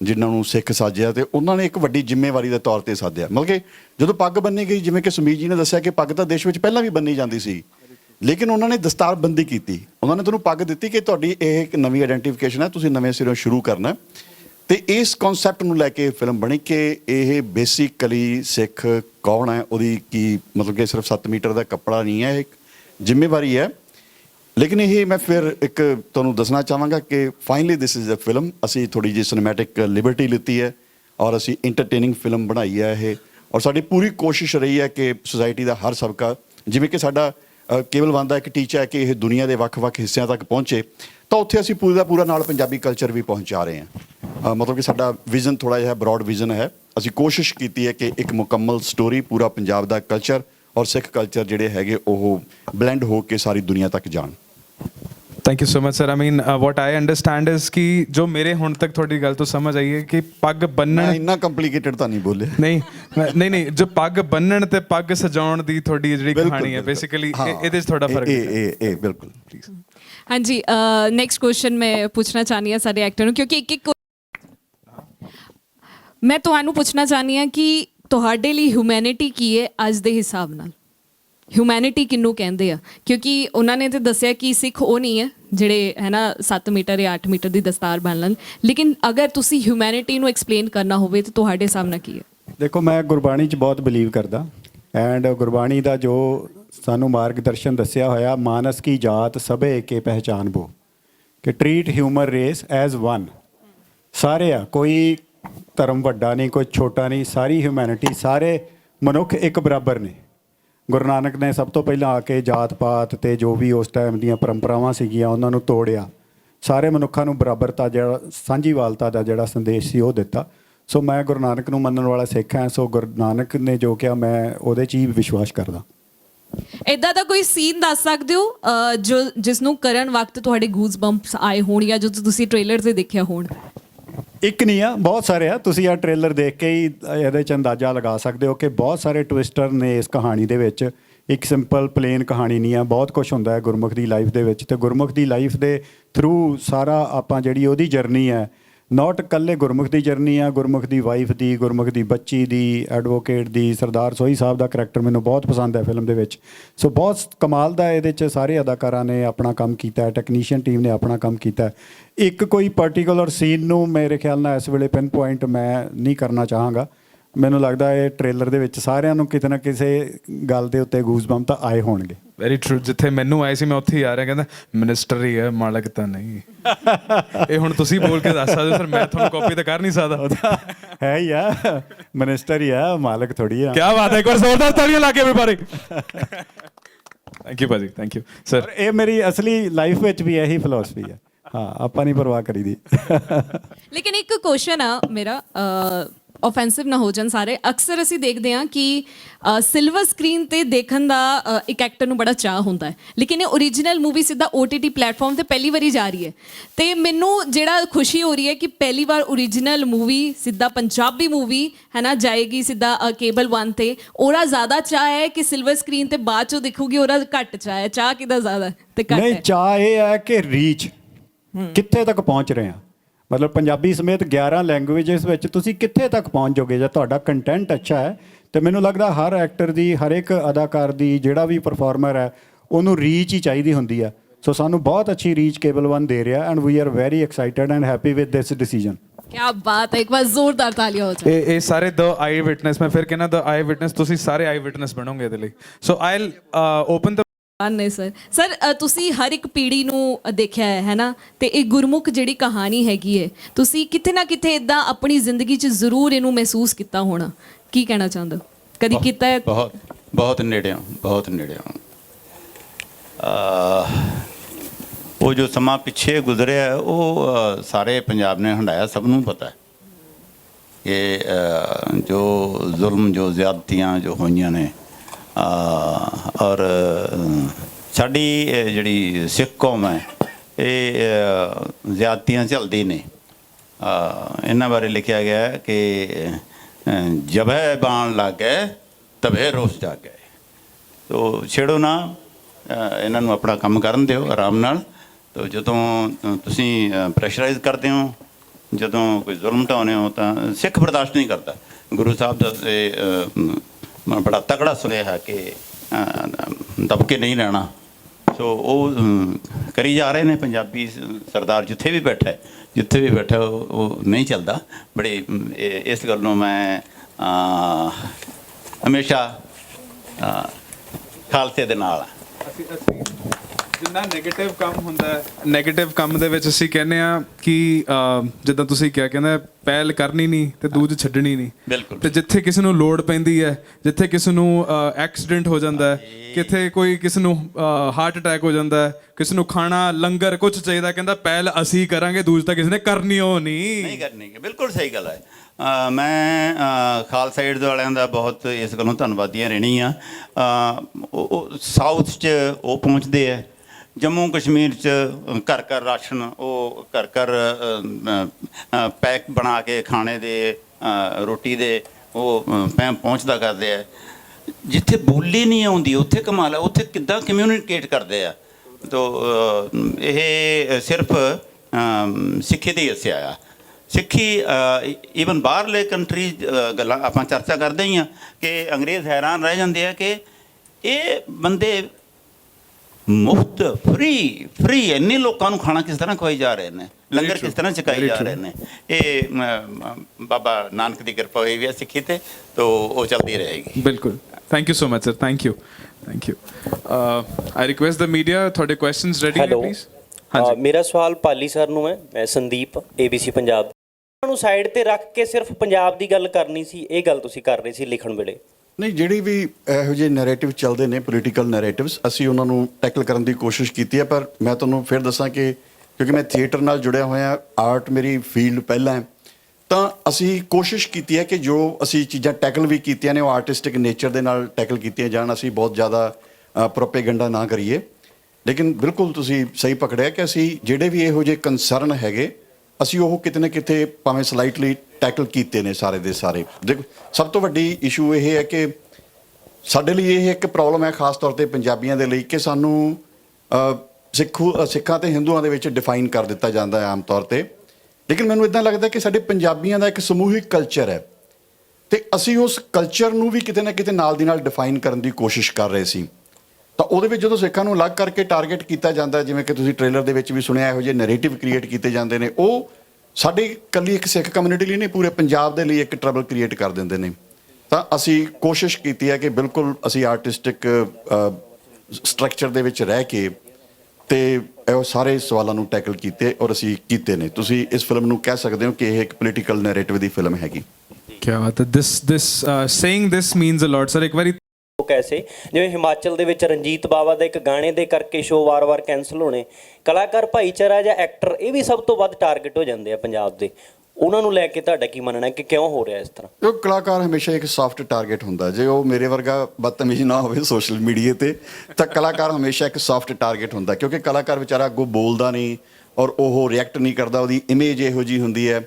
ਜਿਨ੍ਹਾਂ ਨੂੰ ਸਿੱਖ ਸਾਜਿਆ ਤੇ ਉਹਨਾਂ ਨੇ ਇੱਕ ਵੱਡੀ ਜ਼ਿੰਮੇਵਾਰੀ ਦੇ ਤੌਰ ਤੇ ਸਾਧਿਆ। ਮਤਲਬ ਕਿ ਜਦੋਂ ਪੱਗ ਬੰਨੀ ਗਈ, ਜਿਵੇਂ ਕਿ ਸਮੀਰ ਜੀ ਨੇ ਦੱਸਿਆ ਕਿ ਪੱਗ ਤਾਂ ਦੇਸ਼ ਵਿੱਚ ਪਹਿਲਾਂ ਵੀ ਬੰਨੀ ਜਾਂਦੀ ਸੀ, ਲੇਕਿਨ ਉਹਨਾਂ ਨੇ ਦਸਤਾਰਬੰਦੀ ਕੀਤੀ। ਉਹਨਾਂ ਨੇ ਤੁਹਾਨੂੰ ਪੱਗ ਦਿੱਤੀ ਕਿ ਤੁਹਾਡੀ ਇਹ ਇੱਕ ਨਵੀਂ ਆਇਡੈਂਟੀਫਿਕੇਸ਼ਨ ਹੈ, ਤੁਸੀਂ ਨਵੇਂ ਸਿਰੋਂ ਸ਼ੁਰੂ ਕਰਨਾ। ਤੇ ਇਸ ਕਨਸੈਪਟ ਨੂੰ ਲੈ ਕੇ ਫਿਲਮ ਬਣੀ ਕਿ ਇਹ ਬੇਸਿਕਲੀ ਸਿੱਖ ਕੌਣ ਹੈ, ਉਹਦੀ ਕੀ ਮਤਲਬ ਕਿ ਸਿਰਫ 7 ਮੀਟਰ ਦਾ ਕੱਪੜਾ ਨਹੀਂ ਹੈ ਇਹ ਇੱਕ ਜ਼ਿੰਮੇਵਾਰੀ ਹੈ। ਲੇਕਿਨ ਇਹ ਮੈਂ ਫਿਰ ਇੱਕ ਤੁਹਾਨੂੰ ਦੱਸਣਾ ਚਾਹਾਂਗਾ ਕਿ finally this is a film ਅਸੀਂ ਥੋੜੀ ਜਿਹੀ ਸਿਨੇਮੈਟਿਕ ਲਿਬਰਟੀ ਲਿੱਤੀ ਹੈ ਔਰ ਅਸੀਂ ਐਂਟਰਟੇਨਿੰਗ ਫਿਲਮ ਬਣਾਈ ਹੈ ਇਹ। ਔਰ ਸਾਡੀ ਪੂਰੀ ਕੋਸ਼ਿਸ਼ ਰਹੀ ਹੈ ਕਿ ਸੁਸਾਇਟੀ ਦਾ ਹਰ ਸਬਕਾ, ਜਿਵੇਂ ਕਿ ਸਾਡਾ ਕੇਵਲ ਵਨ ਦਾ ਇੱਕ ਟੀਚਾ ਹੈ ਕਿ ਇਹ ਦੁਨੀਆ ਦੇ ਵੱਖ-ਵੱਖ ਹਿੱਸਿਆਂ ਤੱਕ ਪਹੁੰਚੇ। ਤਾਂ ਉੱਥੇ ਅਸੀਂ ਪੂਰਾ ਦਾ ਪੂਰਾ ਨਾਲ ਪੰਜਾਬੀ ਕਲਚਰ ਵੀ ਪਹੁੰਚਾ ਰਹੇ ਹਾਂ। ਮਤਲਬ ਕਿ ਸਾਡਾ ਵਿਜ਼ਨ ਥੋੜਾ ਜਿਹਾ ਬ੍ਰੌਡ ਵਿਜ਼ਨ ਹੈ। ਅਸੀਂ ਕੋਸ਼ਿਸ਼ ਕੀਤੀ ਹੈ ਕਿ ਇੱਕ ਮੁਕੰਮਲ ਸਟੋਰੀ ਪੂਰਾ ਪੰਜਾਬ ਦਾ ਕਲਚਰ ਔਰ ਸਿੱਖ ਕਲਚਰ ਜਿਹੜੇ ਹੈਗੇ ਉਹ ਬਲੈਂਡ ਹੋ ਕੇ ਸਾਰੀ ਦੁਨੀਆ ਤੱਕ ਜਾਣ।
Thank you so much sir I mean what I understand is ਕਿ ਜੋ ਮੇਰੇ ਹੁਣ ਤੱਕ ਤੁਹਾਡੀ ਗੱਲ ਤੋਂ ਸਮਝ ਆਈ ਹੈ ਕਿ ਪੱਗ ਬੰਨਣ
ਇੰਨਾ ਕੰਪਲਿਕੇਟਡ ਤਾਂ ਨਹੀਂ ਬੋਲਿਆ।
ਨਹੀਂ ਨਹੀਂ ਨਹੀਂ ਜੋ ਪੱਗ ਬੰਨਣ ਤੇ ਪੱਗ ਸਜਾਉਣ ਦੀ ਤੁਹਾਡੀ ਜਿਹੜੀ ਕਹਾਣੀ ਹੈ। ਬੇਸਿਕਲੀ ਇਹਦੇ 'ਚ
ਇਹ-
ਫ਼ਰਕ ਹੈ।
ਇਹ ਇਹ ਬਿਲਕੁਲ
ਹਾਂਜੀ ਨੈਕਸਟ ਕੁਐਸਚਨ ਮੈਂ ਪੁੱਛਣਾ ਚਾਹਨੀ ਹਾਂ ਸਾਡੇ ਐਕਟਰ ਨੂੰ, ਕਿਉਂਕਿ ਇੱਕ ਇੱਕ ਮੈਂ ਤੁਹਾਨੂੰ ਪੁੱਛਣਾ ਚਾਹਨੀ ਹਾਂ ਕਿ ਤੁਹਾਡੇ ਲਈ ਹਿਊਮੈਨਿਟੀ ਕੀ ਹੈ ਅੱਜ ਦੇ ਹਿਸਾਬ ਨਾਲ? ਹਿਊਮੈਨਿਟੀ ਕਿੰਨੂੰ ਕਹਿੰਦੇ ਆ? ਕਿਉਂਕਿ ਉਹਨਾਂ ਨੇ ਤੇ ਦੱਸਿਆ ਕਿ ਸਿੱਖ ਉਹ ਨਹੀਂ ਹੈ, ਜਿਹੜੇ ਹੈ ਨਾ 7 ਮੀਟਰ ਜਾਂ 8 ਮੀਟਰ ਦੀ ਦਸਤਾਰ ਬੰਨ ਲੈਣ। ਲੇਕਿਨ ਅਗਰ ਤੁਸੀਂ ਹਿਊਮੈਨਿਟੀ ਨੂੰ ਐਕਸਪਲੇਨ ਕਰਨਾ ਹੋਵੇ ਤਾਂ ਤੁਹਾਡੇ ਸਾਹਮਣੇ ਕੀ ਹੈ?
ਦੇਖੋ, ਮੈਂ ਗੁਰਬਾਣੀ 'ਚ ਬਹੁਤ ਬਲੀਵ ਕਰਦਾ। ਐਂਡ ਗੁਰਬਾਣੀ ਦਾ ਜੋ ਸਾਨੂੰ ਮਾਰਗਦਰਸ਼ਨ ਦੱਸਿਆ ਹੋਇਆ, ਮਾਨਸ ਕੀ ਜਾਤ ਸਭੇ ਕੇ ਪਹਿਚਾਨ ਬੋ। ਕਿ treat human race as one ਸਾਰੇ ਆ ਕੋਈ ਧਰਮ ਵੱਡਾ ਨਹੀਂ, ਕੋਈ ਛੋਟਾ ਨਹੀਂ, ਸਾਰੀ ਹਿਊਮੈਨਿਟੀ ਸਾਰੇ ਮਨੁੱਖ ਇੱਕ ਬਰਾਬਰ ਨੇ। ਗੁਰੂ ਨਾਨਕ ਨੇ ਸਭ ਤੋਂ ਪਹਿਲਾਂ ਆ ਕੇ ਜਾਤ ਪਾਤ ਤੇ ਜੋ ਵੀ ਉਸ ਟਾਈਮ ਦੀਆਂ ਪਰੰਪਰਾਵਾਂ ਸੀਗੀਆਂ, ਉਹਨਾਂ ਨੂੰ ਤੋੜਿਆ। ਸਾਰੇ ਮਨੁੱਖਾਂ ਨੂੰ ਬਰਾਬਰਤਾ ਜਿਹੜਾ, ਸਾਂਝੀਵਾਲਤਾ ਦਾ ਜਿਹੜਾ ਸੰਦੇਸ਼ ਸੀ, ਉਹ ਦਿੱਤਾ। ਸੋ ਮੈਂ ਗੁਰੂ ਨਾਨਕ ਨੂੰ ਮੰਨਣ ਵਾਲਾ ਸਿੱਖ ਹਾਂ, ਸੋ ਗੁਰੂ ਨਾਨਕ ਨੇ ਜੋ ਕਿਹਾ, ਮੈਂ ਉਹਦੇ 'ਚ ਹੀ ਵਿਸ਼ਵਾਸ ਕਰਦਾ।
ਇਦਾਂ ਦਾ ਕੋਈ ਸੀਨ ਦੱਸ ਸਕਦੇ ਹੋ? ਅਹ, ਜੋ ਜਿਸ ਨੂੰ ਕਰਨ ਵਕਤ ਤੁਹਾਡੇ ਗੂਜ਼ ਬੰਪਸ ਆਏ ਹੋਣ ਜਾਂ ਜੋ ਤੁਸੀਂ ਟ੍ਰੇਲਰ ਤੇ ਦੇਖਿਆ ਹੋਣ?
ਇੱਕ ਨਹੀਂ ਆ ਬਹੁਤ ਸਾਰੇ ਆ। ਤੁਸੀਂ ਆ ਟ੍ਰੇਲਰ ਦੇਖ ਕੇ ਹੀ ਇਹਦੇ ਚ ਅੰਦਾਜ਼ਾ ਲਗਾ ਸਕਦੇ ਹੋ ਕਿ ਬਹੁਤ ਸਾਰੇ ਟਵਿਸਟਰ ਨੇ ਇਸ ਕਹਾਣੀ ਦੇ ਵਿੱਚ। ਇੱਕ ਸਿੰਪਲ ਪਲੇਨ ਕਹਾਣੀ ਨਹੀਂ ਆ। ਬਹੁਤ ਕੁਝ ਹੁੰਦਾ ਹੈ ਗੁਰਮੁਖ ਦੀ ਲਾਈਫ ਦੇ ਵਿੱਚ ਤੇ ਗੁਰਮੁਖ ਦੀ ਲਾਈਫ ਦੇ ਥਰੂ ਸਾਰਾ ਆਪਾਂ ਜਿਹੜੀ ਉਹਦੀ ਜਰਨੀ ਹੈ ਨਾਟ ਇਕੱਲੇ ਗੁਰਮੁਖ ਦੀ ਜਰਨੀ ਆ, ਗੁਰਮੁਖ ਦੀ ਵਾਈਫ ਦੀ, ਗੁਰਮੁਖ ਦੀ ਬੱਚੀ ਦੀ ਐਡਵੋਕੇਟ ਦੀ, ਸਰਦਾਰ ਸੋਹੀ ਸਾਹਿਬ ਦਾ ਕਰੈਕਟਰ ਮੈਨੂੰ ਬਹੁਤ ਪਸੰਦ ਹੈ ਫਿਲਮ ਦੇ ਵਿੱਚ। ਸੋ ਬਹੁਤ ਕਮਾਲ ਦਾ ਇਹਦੇ ਚ ਸਾਰੇ ਅਦਾਕਾਰਾਂ ਨੇ ਆਪਣਾ ਕੰਮ ਕੀਤਾ ਹੈ ਟੈਕਨੀਸ਼ੀਅਨ ਟੀਮ ਨੇ ਆਪਣਾ ਕੰਮ ਕੀਤਾ ਇੱਕ ਕੋਈ ਪਾਰਟਿਕੂਲਰ ਸੀਨ ਨੂੰ ਮੇਰੇ ਖਿਆਲ ਨਾਲ ਇਸ ਵੇਲੇ ਪਿਨ ਪੁਆਇੰਟ ਮੈਂ ਨਹੀਂ ਕਰਨਾ ਚਾਹਾਂਗਾ। ਮੈਨੂੰ ਲੱਗਦਾ ਇਹ ਟ੍ਰੇਲਰ ਦੇ ਵਿੱਚ ਸਾਰਿਆਂ ਨੂੰ ਕਿਤੇ ਨਾ ਕਿਸੇ ਗੱਲ ਦੇ ਉੱਤੇ ਗੂਜ਼ਬੰਪ ਤਾਂ ਆਏ ਹੋਣਗੇ।
ਵੈਰੀ ਟਰੂ ਜਿੱਥੇ ਮੈਨੂੰ ਆਏ ਸੀ ਮੈਂ ਉੱਥੇ ਹੀ ਆ ਰਿਹਾ ਕਹਿੰਦਾ ਮਿਨਿਸਟਰ ਹੀ ਹੈ ਮਾਲਕ ਤਾਂ ਨਹੀਂ। ਇਹ ਹੁਣ ਤੁਸੀਂ ਬੋਲ ਕੇ ਦੱਸ ਸਕਦੇ ਹੋ ਸਰ ਮੈਂ ਤੁਹਾਨੂੰ ਕਾਪੀ ਤਾਂ ਕਰ ਨਹੀਂ ਸਕਦਾ।
ਹੈ ਹੀ ਆ ਮਿਨਿਸਟਰ ਹੀ ਆ ਮਾਲਕ ਥੋੜੀ ਆ।
ਕੀ ਬਾਤ ਹੈ ਇੱਕ ਵਾਰ ਜ਼ੋਰਦਾਰ ਤਾਲੀਆਂ ਲਾ ਕੇ ਐਵਰੀਬਾਡੀ ਥੈਂਕ ਯੂ ਭਾਜੀ ਥੈਂਕ ਯੂ ਸਰ
ਇਹ ਮੇਰੀ ਅਸਲੀ ਲਾਈਫ ਵਿੱਚ ਵੀ ਇਹੀ ਫਿਲਾਸਫੀ ਹੈ ਹਾਂ ਆਪਾਂ ਨਹੀਂ ਪਰਵਾਹ ਕਰੀਦੀ।
ਲੇਕਿਨ ਇੱਕ ਕੁਐਸਚਨ ਆ ਮੇਰਾ ਆਫੈਂਸਿਵ ਨਾ ਹੋ ਜਾਣ ਸਾਰੇ ਅਕਸਰ ਅਸੀਂ ਦੇਖਦੇ ਹਾਂ ਕਿ ਸਿਲਵਰ ਸਕਰੀਨ ਤੇ ਦੇਖਣ ਦਾ ਅ, ਇੱਕ ਐਕਟਰ ਨੂੰ ਬੜਾ ਚਾਹ ਹੁੰਦਾ ਹੈ। ਲੇਕਿਨ ਇਹ ਓਰੀਜਨਲ ਮੂਵੀ ਸਿੱਧਾ OTT ਪਲੇਟਫਾਰਮ ਤੇ ਪਹਿਲੀ ਵਾਰੀ ਜਾ ਰਹੀ ਹੈ। ਤੇ ਮੈਨੂੰ ਜਿਹੜਾ ਖੁਸ਼ੀ ਹੋ ਰਹੀ ਹੈ ਕਿ ਪਹਿਲੀ ਵਾਰ ਓਰੀਜਨਲ ਮੂਵੀ ਸਿੱਧਾ ਪੰਜਾਬੀ ਮੂਵੀ ਹੈ ਨਾ ਜਾਏਗੀ ਸਿੱਧਾ ਕੇਬਲ 1 ਤੇ। ਉਹਦਾ ਜ਼ਿਆਦਾ ਚਾਹ ਹੈ ਕਿ ਸਿਲਵਰ ਸਕਰੀਨ ਤੇ ਬਾਅਦ ਚੋਂ ਦੇਖੂਗੀ ਉਹਦਾ ਘੱਟ ਚਾਹ ਹੈ। ਚਾਹ ਕਿਦਾ ਜ਼ਿਆਦਾ ਹੈ? ਤੇ ਘੱਟ
ਨਹੀਂ
ਹੈ।
ਚਾਹ ਇਹ ਹੈ ਕਿ ਰੀਚ ਕਿੱਥੇ ਤੱਕ ਪਹੁੰਚ ਰਹੇ ਆ ਮਤਲਬ ਪੰਜਾਬੀ ਸਮੇਤ 11 ਲੈਂਗੁਏਜਸ ਵਿੱਚ ਤੁਸੀਂ ਕਿੱਥੇ ਤੱਕ ਪਹੁੰਚ ਜਾਓਗੇ? ਜੇ ਤੁਹਾਡਾ ਕੰਟੈਂਟ ਅੱਛਾ ਹੈ ਤੇ ਮੈਨੂੰ ਲੱਗਦਾ ਹਰ ਐਕਟਰ ਦੀ ਹਰ ਇੱਕ ਅਦਾਕਾਰ ਦੀ ਜਿਹੜਾ ਵੀ ਪਰਫਾਰਮਰ ਹੈ ਉਹਨੂੰ ਰੀਚ ਹੀ ਚਾਹੀਦੀ ਹੁੰਦੀ ਆ ਸੋ ਸਾਨੂੰ ਬਹੁਤ ਅੱਛੀ ਰੀਚ ਕੇਬਲ 1 ਦੇ ਰਿਹਾ and we are very excited and happy with this decision
ਕੀ ਬਾਤ ਹੈ ਇੱਕ ਵਾਰ ਜ਼ੋਰਦਾਰ ਤਾਲੀਆਂ ਹੋ
ਇਹ ਇਹ ਸਾਰੇ ਦ ਆਈ ਵਿਟਨੈਸ ਮੈਂ ਫਿਰ ਕਹਿੰਦਾ ਦ ਆਈ ਵਿਟਨੈਸ ਤੁਸੀਂ ਸਾਰੇ ਆਈ ਵਿਟਨੈਸ ਬਣੋਗੇ ਇਹਦੇ ਲਈ। ਸੋ ਆਈਲ ਓਪਨ
ਹਾਂ ਨਹੀਂ ਸਰ। ਸਰ ਤੁਸੀਂ ਹਰ ਇੱਕ ਪੀੜ੍ਹੀ ਨੂੰ ਦੇਖਿਆ ਹੈ ਹੈ ਨਾ? ਤੇ ਇਹ ਗੁਰਮੁਖ ਜਿਹੜੀ ਕਹਾਣੀ ਹੈਗੀ ਹੈ ਤੁਸੀਂ ਕਿਤੇ ਨਾ ਕਿਤੇ ਇਦਾਂ ਆਪਣੀ ਜ਼ਿੰਦਗੀ 'ਚ ਜ਼ਰੂਰ ਇਹਨੂੰ ਮਹਿਸੂਸ ਕੀਤਾ ਹੋਣਾ। ਕੀ ਕਹਿਣਾ ਚਾਹੁੰਦੇ ਹੋ? ਕਦੀ ਕੀਤਾ ਹੈ?
ਬਹੁਤ ਬਹੁਤ ਨੇੜਿਓਂ ਬਹੁਤ ਨੇੜਿਓਂ ਅਹ ਉਹ ਜੋ ਸਮਾਂ ਪਿੱਛੇ ਗੁਜ਼ਰਿਆ ਉਹ ਸਾਰੇ ਪੰਜਾਬ ਨੇ ਹੰਡਾਇਆ ਸਭ ਨੂੰ ਪਤਾ ਹੈ। ਕਿ ਜੋ ਜ਼ੁਲਮ ਜੋ ਜ਼ਿਆਦਤੀਆਂ ਜੋ ਹੋਈਆਂ ਨੇ ਔਰ ਸਾਡੀ ਜਿਹੜੀ ਸਿੱਖ ਕੌਮ ਹੈ ਇਹ ਅਹ, ਜ਼ਿਆਦਤੀਆਂ ਝੱਲਦੀ ਨੇ। ਇਹਨਾਂ ਬਾਰੇ ਲਿਖਿਆ ਗਿਆ ਹੈ ਕਿ ਅਹ, ਜਬਹਿ ਬਾਣ ਲੱਗ ਗਏ ਤਬੇ ਰੋਸ ਜਾ ਗਏ ਤੋ ਛੇੜੋ ਨਾ ਇਹਨਾਂ ਨੂੰ ਆਪਣਾ ਕੰਮ ਕਰਨ ਦਿਓ ਆਰਾਮ ਨਾਲ। ਤੋ ਜਦੋਂ ਤੁਸੀਂ ਪ੍ਰੈਸ਼ਰਾਈਜ਼ ਕਰਦੇ ਹੋ ਜਦੋਂ ਕੋਈ ਜ਼ੁਲਮ ਢਾਉਂਦੇ ਹੋ ਤਾਂ ਸਿੱਖ ਬਰਦਾਸ਼ਤ ਨਹੀਂ ਕਰਦਾ। ਗੁਰੂ ਸਾਹਿਬ ਦਾ ਇਹ, ਮ- ਬੜਾ ਤਕੜਾ ਸੁਨੇਹਾ ਹੈ ਕਿ ਅਹ, ਦਬ ਕੇ ਨਹੀਂ ਰਹਿਣਾ। ਸੋ ਉਹ ਕਰੀ ਜਾ ਰਹੇ ਨੇ ਪੰਜਾਬੀ ਸਰਦਾਰ ਜਿੱਥੇ ਵੀ ਬੈਠਾ ਜਿੱਥੇ ਵੀ ਬੈਠਾ ਉਹ ਨਹੀਂ ਚੱਲਦਾ। ਬੜੇ ਇਸ ਗੱਲ ਨੂੰ ਮੈਂ ਹਮੇਸ਼ਾ ਖਾਲਸੇ ਦੇ ਨਾਲ ਹਾਂ।
ਜਿੰਨਾ 네ਗੇਟਿਵ ਕੰਮ ਹੁੰਦਾ ਹੈ। 네ਗੇਟਿਵ ਕੰਮ ਦੇ ਵਿੱਚ ਅਸੀਂ ਕਹਿੰਦੇ ਆ ਕਿ ਅਹ, ਜਿੱਦਾਂ ਤੁਸੀਂ ਕਿਹਾ ਕਹਿੰਦਾ ਪਹਿਲ ਕਰਨੀ ਨਹੀਂ ਤੇ ਦੂਜ ਛੱਡਣੀ ਨਹੀਂ।
ਬਿਲਕੁਲ।
ਤੇ ਜਿੱਥੇ ਕਿਸੇ ਨੂੰ ਲੋੜ ਪੈਂਦੀ ਹੈ ਜਿੱਥੇ ਕਿਸੇ ਨੂੰ ਐਕਸੀਡੈਂਟ ਹੋ ਜਾਂਦਾ ਹੈ ਕਿਥੇ ਕੋਈ ਕਿਸੇ ਨੂੰ ਹਾਰਟ ਅਟੈਕ ਹੋ ਜਾਂਦਾ ਹੈ ਕਿਸੇ ਨੂੰ ਖਾਣਾ ਲੰਗਰ ਕੁਝ ਚਾਹੀਦਾ ਕਹਿੰਦਾ ਪਹਿਲ ਅਸੀਂ ਕਰਾਂਗੇ ਦੂਜ ਤਾਂ ਕਿਸੇ ਨੇ ਕਰਨੀ ਹੋ ਨਹੀਂ।
ਨਹੀਂ ਕਰਨੀ ਗੀ, ਬਿਲਕੁਲ ਸਹੀ ਗੱਲ ਹੈ। ਅ, ਮੈਂ ਅ, ਖਾਲਸਾ ਏਡ ਵਾਲਿਆਂ ਦਾ ਬਹੁਤ ਇਸ ਗੱਲੋਂ ਧੰਨਵਾਦੀਆਂ ਰਹਿਣੀ ਆ ਅ, ਉਹ ਸਾਊਥ 'ਚ ਉਹ ਪਹੁੰਚਦੇ ਆ ਜੰਮੂ ਕਸ਼ਮੀਰ 'ਚ ਘਰ ਘਰ ਰਾਸ਼ਨ ਉਹ ਘਰ ਘਰ ਪੈਕ ਬਣਾ ਕੇ ਖਾਣੇ ਦੇ ਰੋਟੀ ਦੇ ਉਹ ਅ, ਪਹੁੰਚਦਾ ਕਰਦੇ ਆ। ਜਿੱਥੇ ਬੋਲੀ ਨਹੀਂ ਆਉਂਦੀ ਉੱਥੇ ਕਮਾਲ ਹੈ ਉੱਥੇ ਕਿੱਦਾਂ ਕਮਿਊਨੀਕੇਟ ਕਰਦੇ ਆ? ਤੋ ਇਹ ਸਿਰਫ ਸਿੱਖੀ ਦੇ ਹਿੱਸੇ ਆ ਸਿੱਖੀ ਈਵਨ ਬਾਹਰਲੇ ਕੰਟਰੀ ਗੱਲਾਂ ਆਪਾਂ ਚਰਚਾ ਕਰਦੇ ਹੀ ਆ ਕਿ ਅੰਗਰੇਜ਼ ਹੈਰਾਨ ਰਹਿ ਜਾਂਦੇ ਆ ਕਿ ਇਹ ਬੰਦੇ ਮੁਫਤ ਫ੍ਰੀ ਫ੍ਰੀ ਇੰਨੇ ਲੋਕਾਂ ਨੂੰ ਖਾਣਾ ਕਿਸ ਤਰ੍ਹਾਂ ਖਵਾਈ ਜਾ ਰਹੇ ਨੇ? ਲੰਗਰ ਕਿਸ ਤਰ੍ਹਾਂ ਚਕਾਈ ਜਾ ਰਹੇ ਨੇ? ਇਹ ਬਾਬਾ ਨਾਨਕ ਦੀ ਕਿਰਪਾ ਹੋਈ ਵੀ ਹੈ ਸਿੱਖੀ ਤੇ ਤੋ ਉਹ ਚੱਲਦੀ ਰਹੇਗੀ।
ਬਿਲਕੁਲ। Thank you so much sir thank you thank you I request the media ਤੁਹਾਡੇ ਕੁਐਸਚਨਸ ਰੈਡੀ ਨੇ ਪਲੀਜ਼
ਅ, ਮੇਰਾ ਸਵਾਲ ਪਾਲੀ ਸਰ ਨੂੰ ਹੈ ਮੈਂ ਸੰਦੀਪ ABC ਪੰਜਾਬ। ਨੂੰ ਸਾਈਡ ਤੇ ਰੱਖ ਕੇ ਸਿਰਫ ਪੰਜਾਬ ਦੀ ਗੱਲ ਕਰਨੀ ਸੀ ਇਹ ਗੱਲ ਤੁਸੀਂ ਕਰ ਰਹੇ ਸੀ ਲਿਖਣ ਵੇਲੇ।
ਨਹੀਂ, ਜਿਹੜੀ ਵੀ ਇਹੋ ਜਿਹੇ ਨੈਰੇਟਿਵ ਚੱਲਦੇ ਨੇ ਪੋਲੀਟੀਕਲ ਨੈਰੇਟਿਵਸ ਅਸੀਂ ਉਹਨਾਂ ਨੂੰ ਟੈਕਲ ਕਰਨ ਦੀ ਕੋਸ਼ਿਸ਼ ਕੀਤੀ ਹੈ, ਪਰ ਮੈਂ ਤੁਹਾਨੂੰ ਫਿਰ ਦੱਸਾਂ ਕਿ ਕਿਉਂਕਿ ਮੈਂ ਥੀਏਟਰ ਨਾਲ ਜੁੜਿਆ ਹੋਇਆ ਆਰਟ ਮੇਰੀ ਫੀਲਡ ਪਹਿਲਾਂ ਹੈ, ਤਾਂ ਅਸੀਂ ਕੋਸ਼ਿਸ਼ ਕੀਤੀ ਹੈ ਕਿ ਜੋ ਅਸੀਂ ਚੀਜ਼ਾਂ ਟੈਕਲ ਵੀ ਕੀਤੀਆਂ ਨੇ, ਉਹ ਆਰਟਿਸਟਿਕ ਨੇਚਰ ਦੇ ਨਾਲ ਟੈਕਲ ਕੀਤੀਆਂ ਜਾਣ, ਅਸੀਂ ਬਹੁਤ ਜ਼ਿਆਦਾ ਪ੍ਰੋਪੇਗੈਂਡਾ ਨਾ ਕਰੀਏ। ਲੇਕਿਨ ਬਿਲਕੁਲ ਤੁਸੀਂ ਸਹੀ ਪਕੜਿਆ ਕਿ ਅਸੀਂ ਜਿਹੜੇ ਵੀ ਇਹੋ ਜਿਹੇ ਕੰਸਰਨ ਹੈਗੇ, ਅਸੀਂ ਉਹ ਕਿਤੇ ਨਾ ਕਿਤੇ ਭਾਵੇਂ ਸਲਾਈਟਲੀ ਟੈਕਲ ਕੀਤੇ ਨੇ ਸਾਰੇ ਦੇ ਸਾਰੇ। ਦੇਖੋ, ਸਭ ਤੋਂ ਵੱਡੀ ਇਸ਼ੂ ਇਹ ਹੈ ਕਿ ਸਾਡੇ ਲਈ ਇਹ ਇੱਕ ਪ੍ਰੋਬਲਮ ਹੈ, ਖਾਸ ਤੌਰ ਤੇ ਪੰਜਾਬੀਆਂ ਦੇ ਲਈ, ਕਿ ਸਾਨੂੰ ਸਿੱਖੂ ਸਿੱਖਾਂ ਤੇ ਹਿੰਦੂਆਂ ਦੇ ਵਿੱਚ ਡਿਫਾਈਨ ਕਰ ਦਿੱਤਾ ਜਾਂਦਾ ਹੈ ਆਮ ਤੌਰ ਤੇ। ਲੇਕਿਨ ਮੈਨੂੰ ਇਦਾਂ ਲੱਗਦਾ ਕਿ ਸਾਡੇ ਪੰਜਾਬੀਆਂ ਦਾ ਇੱਕ ਸਮੂਹਿਕ ਕਲਚਰ ਹੈ ਤੇ ਅਸੀਂ ਉਸ ਕਲਚਰ ਨੂੰ ਵੀ ਕਿਤੇ ਨਾ ਕਿਤੇ ਨਾਲ ਦੀ ਨਾਲ ਡਿਫਾਈਨ ਕਰਨ ਦੀ ਕੋਸ਼ਿਸ਼ ਕਰ ਰਹੇ ਸੀ। ਤਾਂ ਉਹਦੇ ਵਿੱਚ ਜਦੋਂ ਸਿੱਖਾਂ ਨੂੰ ਅਲੱਗ ਕਰਕੇ ਟਾਰਗੇਟ ਕੀਤਾ ਜਾਂਦਾ ਜਿਵੇਂ ਕਿ ਤੁਸੀਂ ਟ੍ਰੇਲਰ ਦੇ ਵਿੱਚ ਵੀ ਸੁਣਿਆ, ਇਹੋ ਜਿਹੇ ਨੈਰੇਟਿਵ ਕ੍ਰੀਏਟ ਕੀਤੇ ਜਾਂਦੇ ਨੇ, ਉਹ ਸਾਡੇ ਇਕੱਲੀ ਇੱਕ ਸਿੱਖ ਕਮਿਊਨਿਟੀ ਲਈ ਨਹੀਂ, ਪੂਰੇ ਪੰਜਾਬ ਦੇ ਲਈ ਇੱਕ ਟਰਬਲ ਕ੍ਰੀਏਟ ਕਰ ਦਿੰਦੇ ਨੇ। ਤਾਂ ਅਸੀਂ ਕੋਸ਼ਿਸ਼ ਕੀਤੀ ਹੈ ਕਿ ਬਿਲਕੁਲ ਅਸੀਂ ਆਰਟਿਸਟਿਕ ਸਟਰਕਚਰ ਦੇ ਵਿੱਚ ਰਹਿ ਕੇ ਤੇ ਇਹ ਸਾਰੇ ਸਵਾਲਾਂ ਨੂੰ ਟੈਕਲ ਕੀਤੇ ਔਰ ਅਸੀਂ ਕੀਤੇ ਨੇ। ਤੁਸੀਂ ਇਸ ਫਿਲਮ ਨੂੰ ਕਹਿ ਸਕਦੇ ਹੋ ਕਿ ਇਹ ਇੱਕ ਪੋਲੀਟੀਕਲ ਨੈਰੇਟਿਵ ਦੀ ਫਿਲਮ ਹੈਗੀ।
ਕੀ ਬਾਤ ਹੈ। This this saying this means a lot sir ਇੱਕ ਵਾਰੀ
ਉਹ ਕੈਸੇ ਜਿਵੇਂ ਹਿਮਾਚਲ ਦੇ ਵਿੱਚ ਰਣਜੀਤ ਬਾਵਾ ਦੇ ਇੱਕ ਗਾਣੇ ਦੇ ਕਰਕੇ ਸ਼ੋਅ ਵਾਰ-ਵਾਰ ਕੈਨਸਲ ਹੋਣੇ। ਕਲਾਕਾਰ ਭਾਈਚਾਰਾ ਜਾਂ ਐਕਟਰ ਇਹ ਵੀ ਸਭ ਤੋਂ ਵੱਧ ਟਾਰਗੇਟ ਹੋ ਜਾਂਦੇ ਆ ਪੰਜਾਬ ਦੇ। ਉਹਨਾਂ ਨੂੰ ਲੈ ਕੇ ਤੁਹਾਡਾ ਕੀ ਮੰਨਣਾ ਕਿ ਕਿਉਂ ਹੋ ਰਿਹਾ ਇਸ ਤਰ੍ਹਾਂ?
ਉਹ ਕਲਾਕਾਰ ਹਮੇਸ਼ਾ ਇੱਕ ਸੌਫਟ ਟਾਰਗੇਟ ਹੁੰਦਾ ਜੇ ਉਹ ਮੇਰੇ ਵਰਗਾ ਬਦਤਮੀਜ਼ ਨਾ ਹੋਵੇ ਸੋਸ਼ਲ ਮੀਡੀਆ ਤੇ, ਤਾਂ ਕਲਾਕਾਰ ਹਮੇਸ਼ਾ ਇੱਕ ਸੌਫਟ ਟਾਰਗੇਟ ਹੁੰਦਾ ਕਿਉਂਕਿ ਕਲਾਕਾਰ ਵਿਚਾਰਾ ਅੱਗੋਂ ਬੋਲਦਾ ਨਹੀਂ ਔਰ ਉਹ ਰਿਐਕਟ ਨਹੀਂ ਕਰਦਾ, ਉਹਦੀ ਇਮੇਜ ਇਹੋ ਜੀ ਹੁੰਦੀ ਹੈ।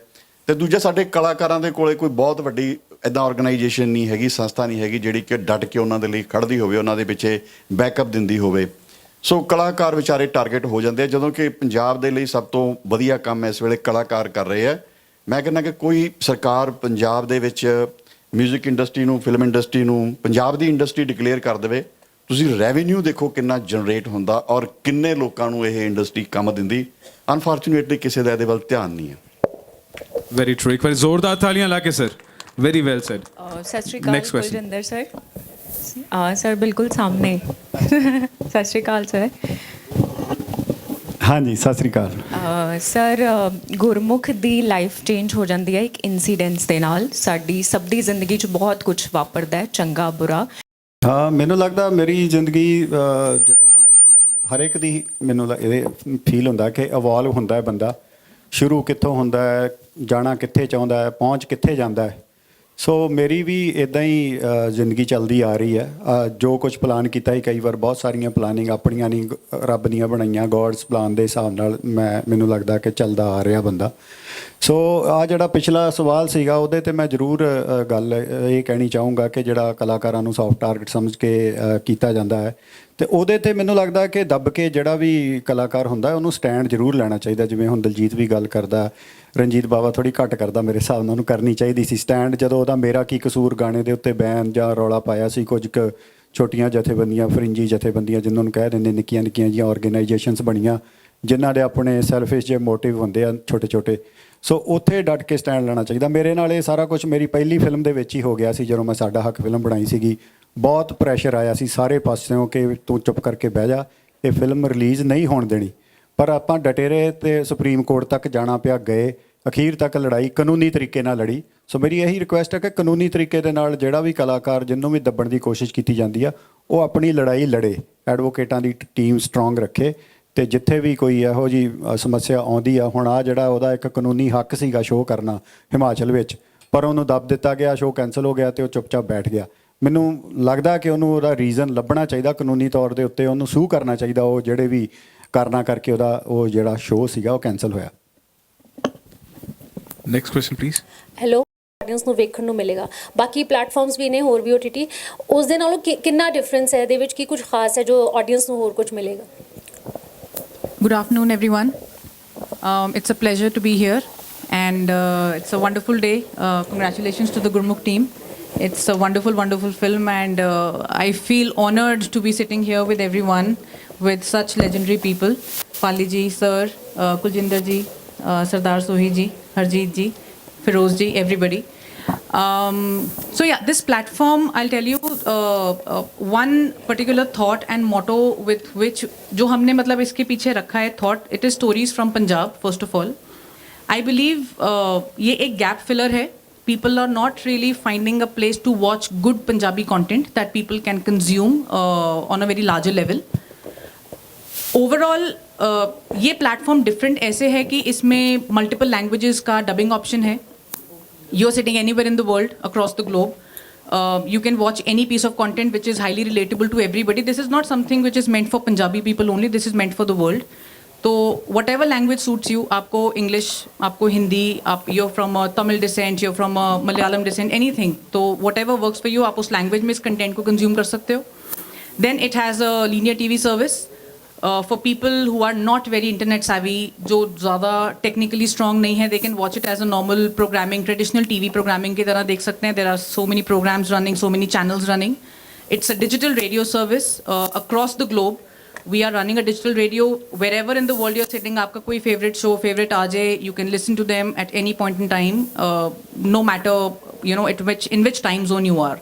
ਤੇ ਦੂਜਾ, ਸਾਡੇ ਕਲਾਕਾਰਾਂ ਦੇ ਕੋਲੇ ਕੋਈ ਬਹੁਤ ਵੱਡੀ ਇਦਾਂ ਆਰਗੇਨਾਈਜੇਸ਼ਨ ਨਹੀਂ ਹੈਗੀ, ਸੰਸਥਾ ਨਹੀਂ ਹੈਗੀ ਜਿਹੜੀ ਕਿ ਡਟ ਕੇ ਉਹਨਾਂ ਦੇ ਲਈ ਖੜਦੀ ਹੋਵੇ, ਉਹਨਾਂ ਦੇ ਪਿੱਛੇ ਬੈਕਅਪ ਦਿੰਦੀ ਹੋਵੇ। ਸੋ ਕਲਾਕਾਰ ਵਿਚਾਰੇ ਟਾਰਗੇਟ ਹੋ ਜਾਂਦੇ ਆ, ਜਦੋਂ ਕਿ ਪੰਜਾਬ ਦੇ ਲਈ ਸਭ ਤੋਂ ਵਧੀਆ ਕੰਮ ਇਸ ਵੇਲੇ ਕਲਾਕਾਰ ਕਰ ਰਹੇ ਆ। ਮੈਂ ਕਹਿੰਦਾ ਕਿ ਕੋਈ ਸਰਕਾਰ ਪੰਜਾਬ ਦੇ ਵਿੱਚ 뮤직 ਇੰਡਸਟਰੀ ਨੂੰ ਫਿਲਮ ਇੰਡਸਟਰੀ ਨੂੰ, ਪੰਜਾਬ ਦੀ ਇੰਡਸਟਰੀ ਡਿਕਲੇਅਰ ਕਰ ਦੇਵੇ, ਤੁਸੀਂ ਰੈਵਨਿਊ ਦੇਖੋ ਕਿੰਨਾ ਜਨਰੇਟ ਹੁੰਦਾ ਔਰ ਕਿੰਨੇ ਲੋਕਾਂ ਨੂੰ ਇਹ ਇੰਡਸਟਰੀ ਕੰਮ ਦਿੰਦੀ। ਅਨਫੋਰਚੂਨੇਟਲੀ ਕਿਸੇ ਦਾ ਇਹਦੇ ਵੱਲ ਧਿਆਨ ਨਹੀਂ ਹੈ।
ਵੈਰੀ ਟਰੂ ਇੱਕ ਵਾਰੀ ਜ਼ੋਰਦਾਰ ਤਾਲੀਆਂ ਲਾ ਕੇ sir very well said
uh ਸਤਿ ਸ਼੍ਰੀ ਅਕਾਲ
Next question.
Kuljinder sir uh sir ਬਿਲਕੁਲ ਸਾਹਮਣੇ ਸਤਿ ਸ਼੍ਰੀ ਅਕਾਲ ਸਰ
ਹਾਂਜੀ ਸਤਿ ਸ੍ਰੀ ਅਕਾਲ
ਅਹ ਸਰ ਅਹ ਗੁਰਮੁਖ ਦੀ ਲਾਈਫ ਚੇਂਜ ਹੋ ਜਾਂਦੀ ਹੈ ਇੱਕ ਇਨਸੀਡੈਂਸ ਦੇ ਨਾਲ ਸਾਡੀ ਸਭ ਦੀ ਜ਼ਿੰਦਗੀ 'ਚ ਬਹੁਤ ਕੁਝ ਵਾਪਰਦਾ ਹੈ ਚੰਗਾ ਬੁਰਾ
ਹਾਂ ਮੈਨੂੰ ਲੱਗਦਾ ਮੇਰੀ ਜ਼ਿੰਦਗੀ ਅਹ, ਜਦਾਂ ਹਰ ਇੱਕ ਦੀ ਮੈਨੂੰ ਲੱਗ- ਇਹਦੇ ਫੀਲ ਹੁੰਦਾ ਕਿ ਇਵੋਲਵ ਹੁੰਦਾ ਹੈ ਬੰਦਾ ਸ਼ੁਰੂ ਕਿੱਥੋਂ ਹੁੰਦਾ ਹੈ ਜਾਣਾ ਕਿੱਥੇ ਚਾਹੁੰਦਾ ਹੈ ਪਹੁੰਚ ਕਿੱਥੇ ਜਾਂਦਾ ਹੈ ਸੋ ਮੇਰੀ ਵੀ ਇਦਾਂ ਹੀ ਜ਼ਿੰਦਗੀ ਚੱਲਦੀ ਆ ਰਹੀ ਹੈ। ਜੋ ਕੁਝ ਪਲਾਨ ਕੀਤਾ ਹੀ ਕਈ ਵਾਰ ਬਹੁਤ ਸਾਰੀਆਂ ਪਲਾਨਿੰਗ ਆਪਣੀਆਂ ਨਹੀਂ, ਰੱਬ ਦੀਆਂ ਬਣਾਈਆਂ ਗੋਡਸ ਪਲਾਨ ਦੇ ਹਿਸਾਬ ਨਾਲ ਮੈਂ, ਮੈਨੂੰ ਲੱਗਦਾ ਕਿ ਚੱਲਦਾ ਆ ਰਿਹਾ ਬੰਦਾ। ਸੋ ਆ ਜਿਹੜਾ ਪਿਛਲਾ ਸਵਾਲ ਸੀਗਾ, ਉਹਦੇ ਤੇ ਮੈਂ ਜ਼ਰੂਰ ਗੱਲ ਇਹ ਕਹਿਣੀ ਚਾਹੂੰਗਾ ਕਿ ਜਿਹੜਾ ਕਲਾਕਾਰਾਂ ਨੂੰ ਸੌਫਟ ਟਾਰਗੇਟ ਸਮਝ ਕੇ ਕੀਤਾ ਜਾਂਦਾ ਹੈ। ਤੇ ਉਹਦੇ ਤੇ ਮੈਨੂੰ ਲੱਗਦਾ ਕਿ ਦੱਬ ਕੇ ਜਿਹੜਾ ਵੀ ਕਲਾਕਾਰ ਹੁੰਦਾ, ਉਹਨੂੰ ਸਟੈਂਡ ਜ਼ਰੂਰ ਲੈਣਾ ਚਾਹੀਦਾ। ਜਿਵੇਂ ਹੁਣ ਦਲਜੀਤ ਵੀ ਗੱਲ ਕਰਦਾ, ਰਣਜੀਤ ਬਾਵਾ ਥੋੜੀ ਘੱਟ ਕਰਦਾ, ਮੇਰੇ ਹਿਸਾਬ ਨਾਲ ਉਹਨੂੰ ਕਰਨੀ ਚਾਹੀਦੀ ਸੀ। ਸਟੈਂਡ ਜਦੋਂ ਉਹਦਾ ਮੇਰਾ ਕੀ ਕਸੂਰ ਗਾਣੇ ਦੇ ਉੱਤੇ ਬੈਨ ਜਾਂ ਰੌਲਾ ਪਾਇਆ ਸੀ, ਕੁਝ ਕੁ ਛੋਟੀਆਂ ਜਥੇਬੰਦੀਆਂ, ਫਰਿੰਜੀ ਜਥੇਬੰਦੀਆਂ, ਜਿਨ੍ਹਾਂ ਨੂੰ ਕਹਿ ਦਿੰਦੇ ਨਿੱਕੀਆਂ ਨਿੱਕੀਆਂ ਜੀਆਂ ਆਰਗੇਨਾਈਜੇਸ਼ਨਸ ਬਣੀਆਂ ਜਿਨ੍ਹਾਂ ਦੇ ਆਪਣੇ ਸੈਲਫਿਸ਼ ਜੇ ਮੋਟਿਵ ਹੁੰਦੇ ਆ, ਛੋਟੇ ਛੋਟੇ। ਸੋ ਉੱਥੇ ਡਟ ਕੇ ਸਟੈਂਡ ਲੈਣਾ ਚਾਹੀਦਾ। ਮੇਰੇ ਨਾਲ ਇਹ ਸਾਰਾ ਕੁਝ ਮੇਰੀ ਪਹਿਲੀ ਫਿਲਮ ਦੇ ਵਿੱਚ ਹੀ ਹੋ ਗਿਆ ਸੀ, ਜਦੋਂ ਮੈਂ ਸਾਡਾ ਹੱਕ ਫਿਲਮ ਬਣਾਈ ਸੀਗੀ। ਬਹੁਤ ਪ੍ਰੈਸ਼ਰ ਆਇਆ ਸੀ ਸਾਰੇ ਪਾਸਿਓਂ ਕਿ ਤੂੰ ਚੁੱਪ ਕਰਕੇ ਬਹਿ ਜਾ, ਇਹ ਫਿਲਮ ਰਿਲੀਜ਼ ਨਹੀਂ ਹੋਣ ਦੇਣੀ। ਪਰ ਆਪਾਂ ਡਟੇ ਰਹੇ ਤੇ ਸੁਪਰੀਮ ਕੋਰਟ ਤੱਕ ਜਾਣਾ ਪਿਆ, ਗਏ। ਅਖੀਰ ਤੱਕ ਲੜਾਈ ਕਾਨੂੰਨੀ ਤਰੀਕੇ ਨਾਲ ਲੜੀ। ਸੋ ਮੇਰੀ ਇਹੀ ਰਿਕੁਐਸਟ ਹੈ ਕਿ ਕਾਨੂੰਨੀ ਤਰੀਕੇ ਦੇ ਨਾਲ ਜਿਹੜਾ ਵੀ ਕਲਾਕਾਰ ਜਿੰਨੂੰ ਵੀ ਦੱਬਣ ਦੀ ਕੋਸ਼ਿਸ਼ ਕੀਤੀ ਜਾਂਦੀ ਆ, ਉਹ ਆਪਣੀ ਲੜਾਈ ਲੜੇ। ਐਡਵੋਕੇਟਾਂ ਦੀ ਟੀਮ ਸਟਰੋਂਗ ਰੱਖੇ। ਤੇ ਜਿੱਥੇ ਵੀ ਕੋਈ ਇਹੋ ਜੀ ਸਮੱਸਿਆ ਆਉਂਦੀ ਆ ਹੁਣ ਆ ਜਿਹੜਾ ਉਹਦਾ ਇੱਕ ਕਾਨੂੰਨੀ ਹੱਕ ਸੀਗਾ ਸ਼ੋਅ ਕਰਨਾ ਹਿਮਾਚਲ ਵਿੱਚ ਪਰ ਉਹਨੂੰ ਦੱਬ ਦਿੱਤਾ ਗਿਆ ਸ਼ੋਅ ਕੈਨਸਲ ਹੋ ਗਿਆ ਤੇ ਉਹ ਚੁੱਪਚਾਪ ਬੈਠ ਗਿਆ। ਮੈਨੂੰ ਲੱਗਦਾ ਕਿ ਉਹਨੂੰ ਉਹਦਾ ਰੀਜ਼ਨ ਲੱਭਣਾ ਚਾਹੀਦਾ ਕਾਨੂੰਨੀ ਤੌਰ ਦੇ ਉੱਤੇ ਉਹਨੂੰ ਸੂ ਕਰਨਾ ਚਾਹੀਦਾ ਉਹ ਜਿਹੜੇ ਵੀ ਕਾਰਨਾ ਕਰਕੇ ਉਹਦਾ ਉਹ ਜਿਹੜਾ ਸ਼ੋਅ ਸੀਗਾ ਉਹ ਕੈਨਸਲ ਹੋਇਆ।
Next question please
hello audience ਨੂੰ ਵੇਖਣ ਨੂੰ ਮਿਲੇਗਾ। ਬਾਕੀ ਪਲੇਟਫਾਰਮਸ ਵੀ ਨੇ ਹੋਰ ਵੀ OTT ਉਸ ਦੇ ਨਾਲੋਂ ਕਿੰਨਾ ਡਿਫਰੈਂਸ ਹੈ ਇਹਦੇ ਵਿੱਚ? ਕੀ ਕੁਝ ਖਾਸ ਹੈ ਜੋ ਆਡੀਅנס ਨੂੰ ਹੋਰ ਕੁਝ ਮਿਲੇਗਾ?
Good afternoon, everyone. Um, it's a pleasure to be here, and uh, it's a wonderful day. Uh, congratulations to the Gurmukh team. It's a wonderful, wonderful film, and uh, I feel honored to be sitting here with everyone, with such legendary people. Pali ji, sir, uh, Kuljinder ji, uh, Sardar Sohi ji, Harjeet ji, Feroz ji, everybody. Um, so yeah, this platform, I'll tell you uh, uh, one particular thought and motto with which जो हमने मतलब इसके पीछे रखा है thought, it is stories from Punjab first of all. I believe uh, ये एक gap filler है. People are not really finding a place to watch good Punjabi content that people can consume uh, on a very larger level. Overall ये platform different ऐसे है कि इसमें multiple languages का dubbing option है you are sitting any in the world across the globe you can watch any piece of content which is highly relatable to everybody this is not something which is meant for Punjabi people only this is meant for the world तो whatever language suits you आपको English आपको हिंदी आप you from Tamil descent you from Malayalam descent anything तो whatever work for you आप उस language में इस content को कंज्यूम कर सकते हो then it has a linear T V service for people who are not very internet savvy जो ज़्यादा टेक्निकली स्ट्रॉन्ग नहीं है they can watch it as a normal programming traditional T V programming की तरह देख सकते हैं there are so many programmes running so many channels running it's a digital radio service across the globe we are running a digital radio wherever in the world you're sitting आपका कोई favourite show favourite आ जाए you can listen to them at any point in time no matter you know it which in which time zone you are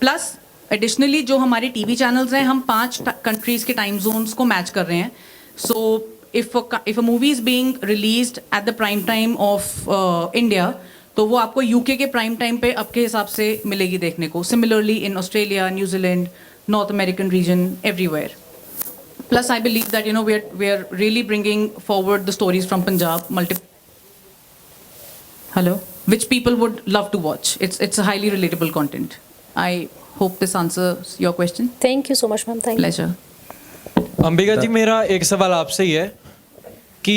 plus additionally जो हमारे TV channels हैं हम पांच countries के time zones को match कर रहे हैं so if if a movie is being released at the prime time of India तो वो आपको यूके के प्राइम टाइम पे आपके हिसाब से मिलेगी देखने को similarly in Australia New Zealand north American region everywhere plus i believe that you know we're we're really bringing forward the stories from punjab multi hello which people would love to watch it's it's a highly relatable content i hope this answers your question
thank you so much ma'am thank
pleasure
Ambika ji मेरा एक सवाल आपसे ही है कि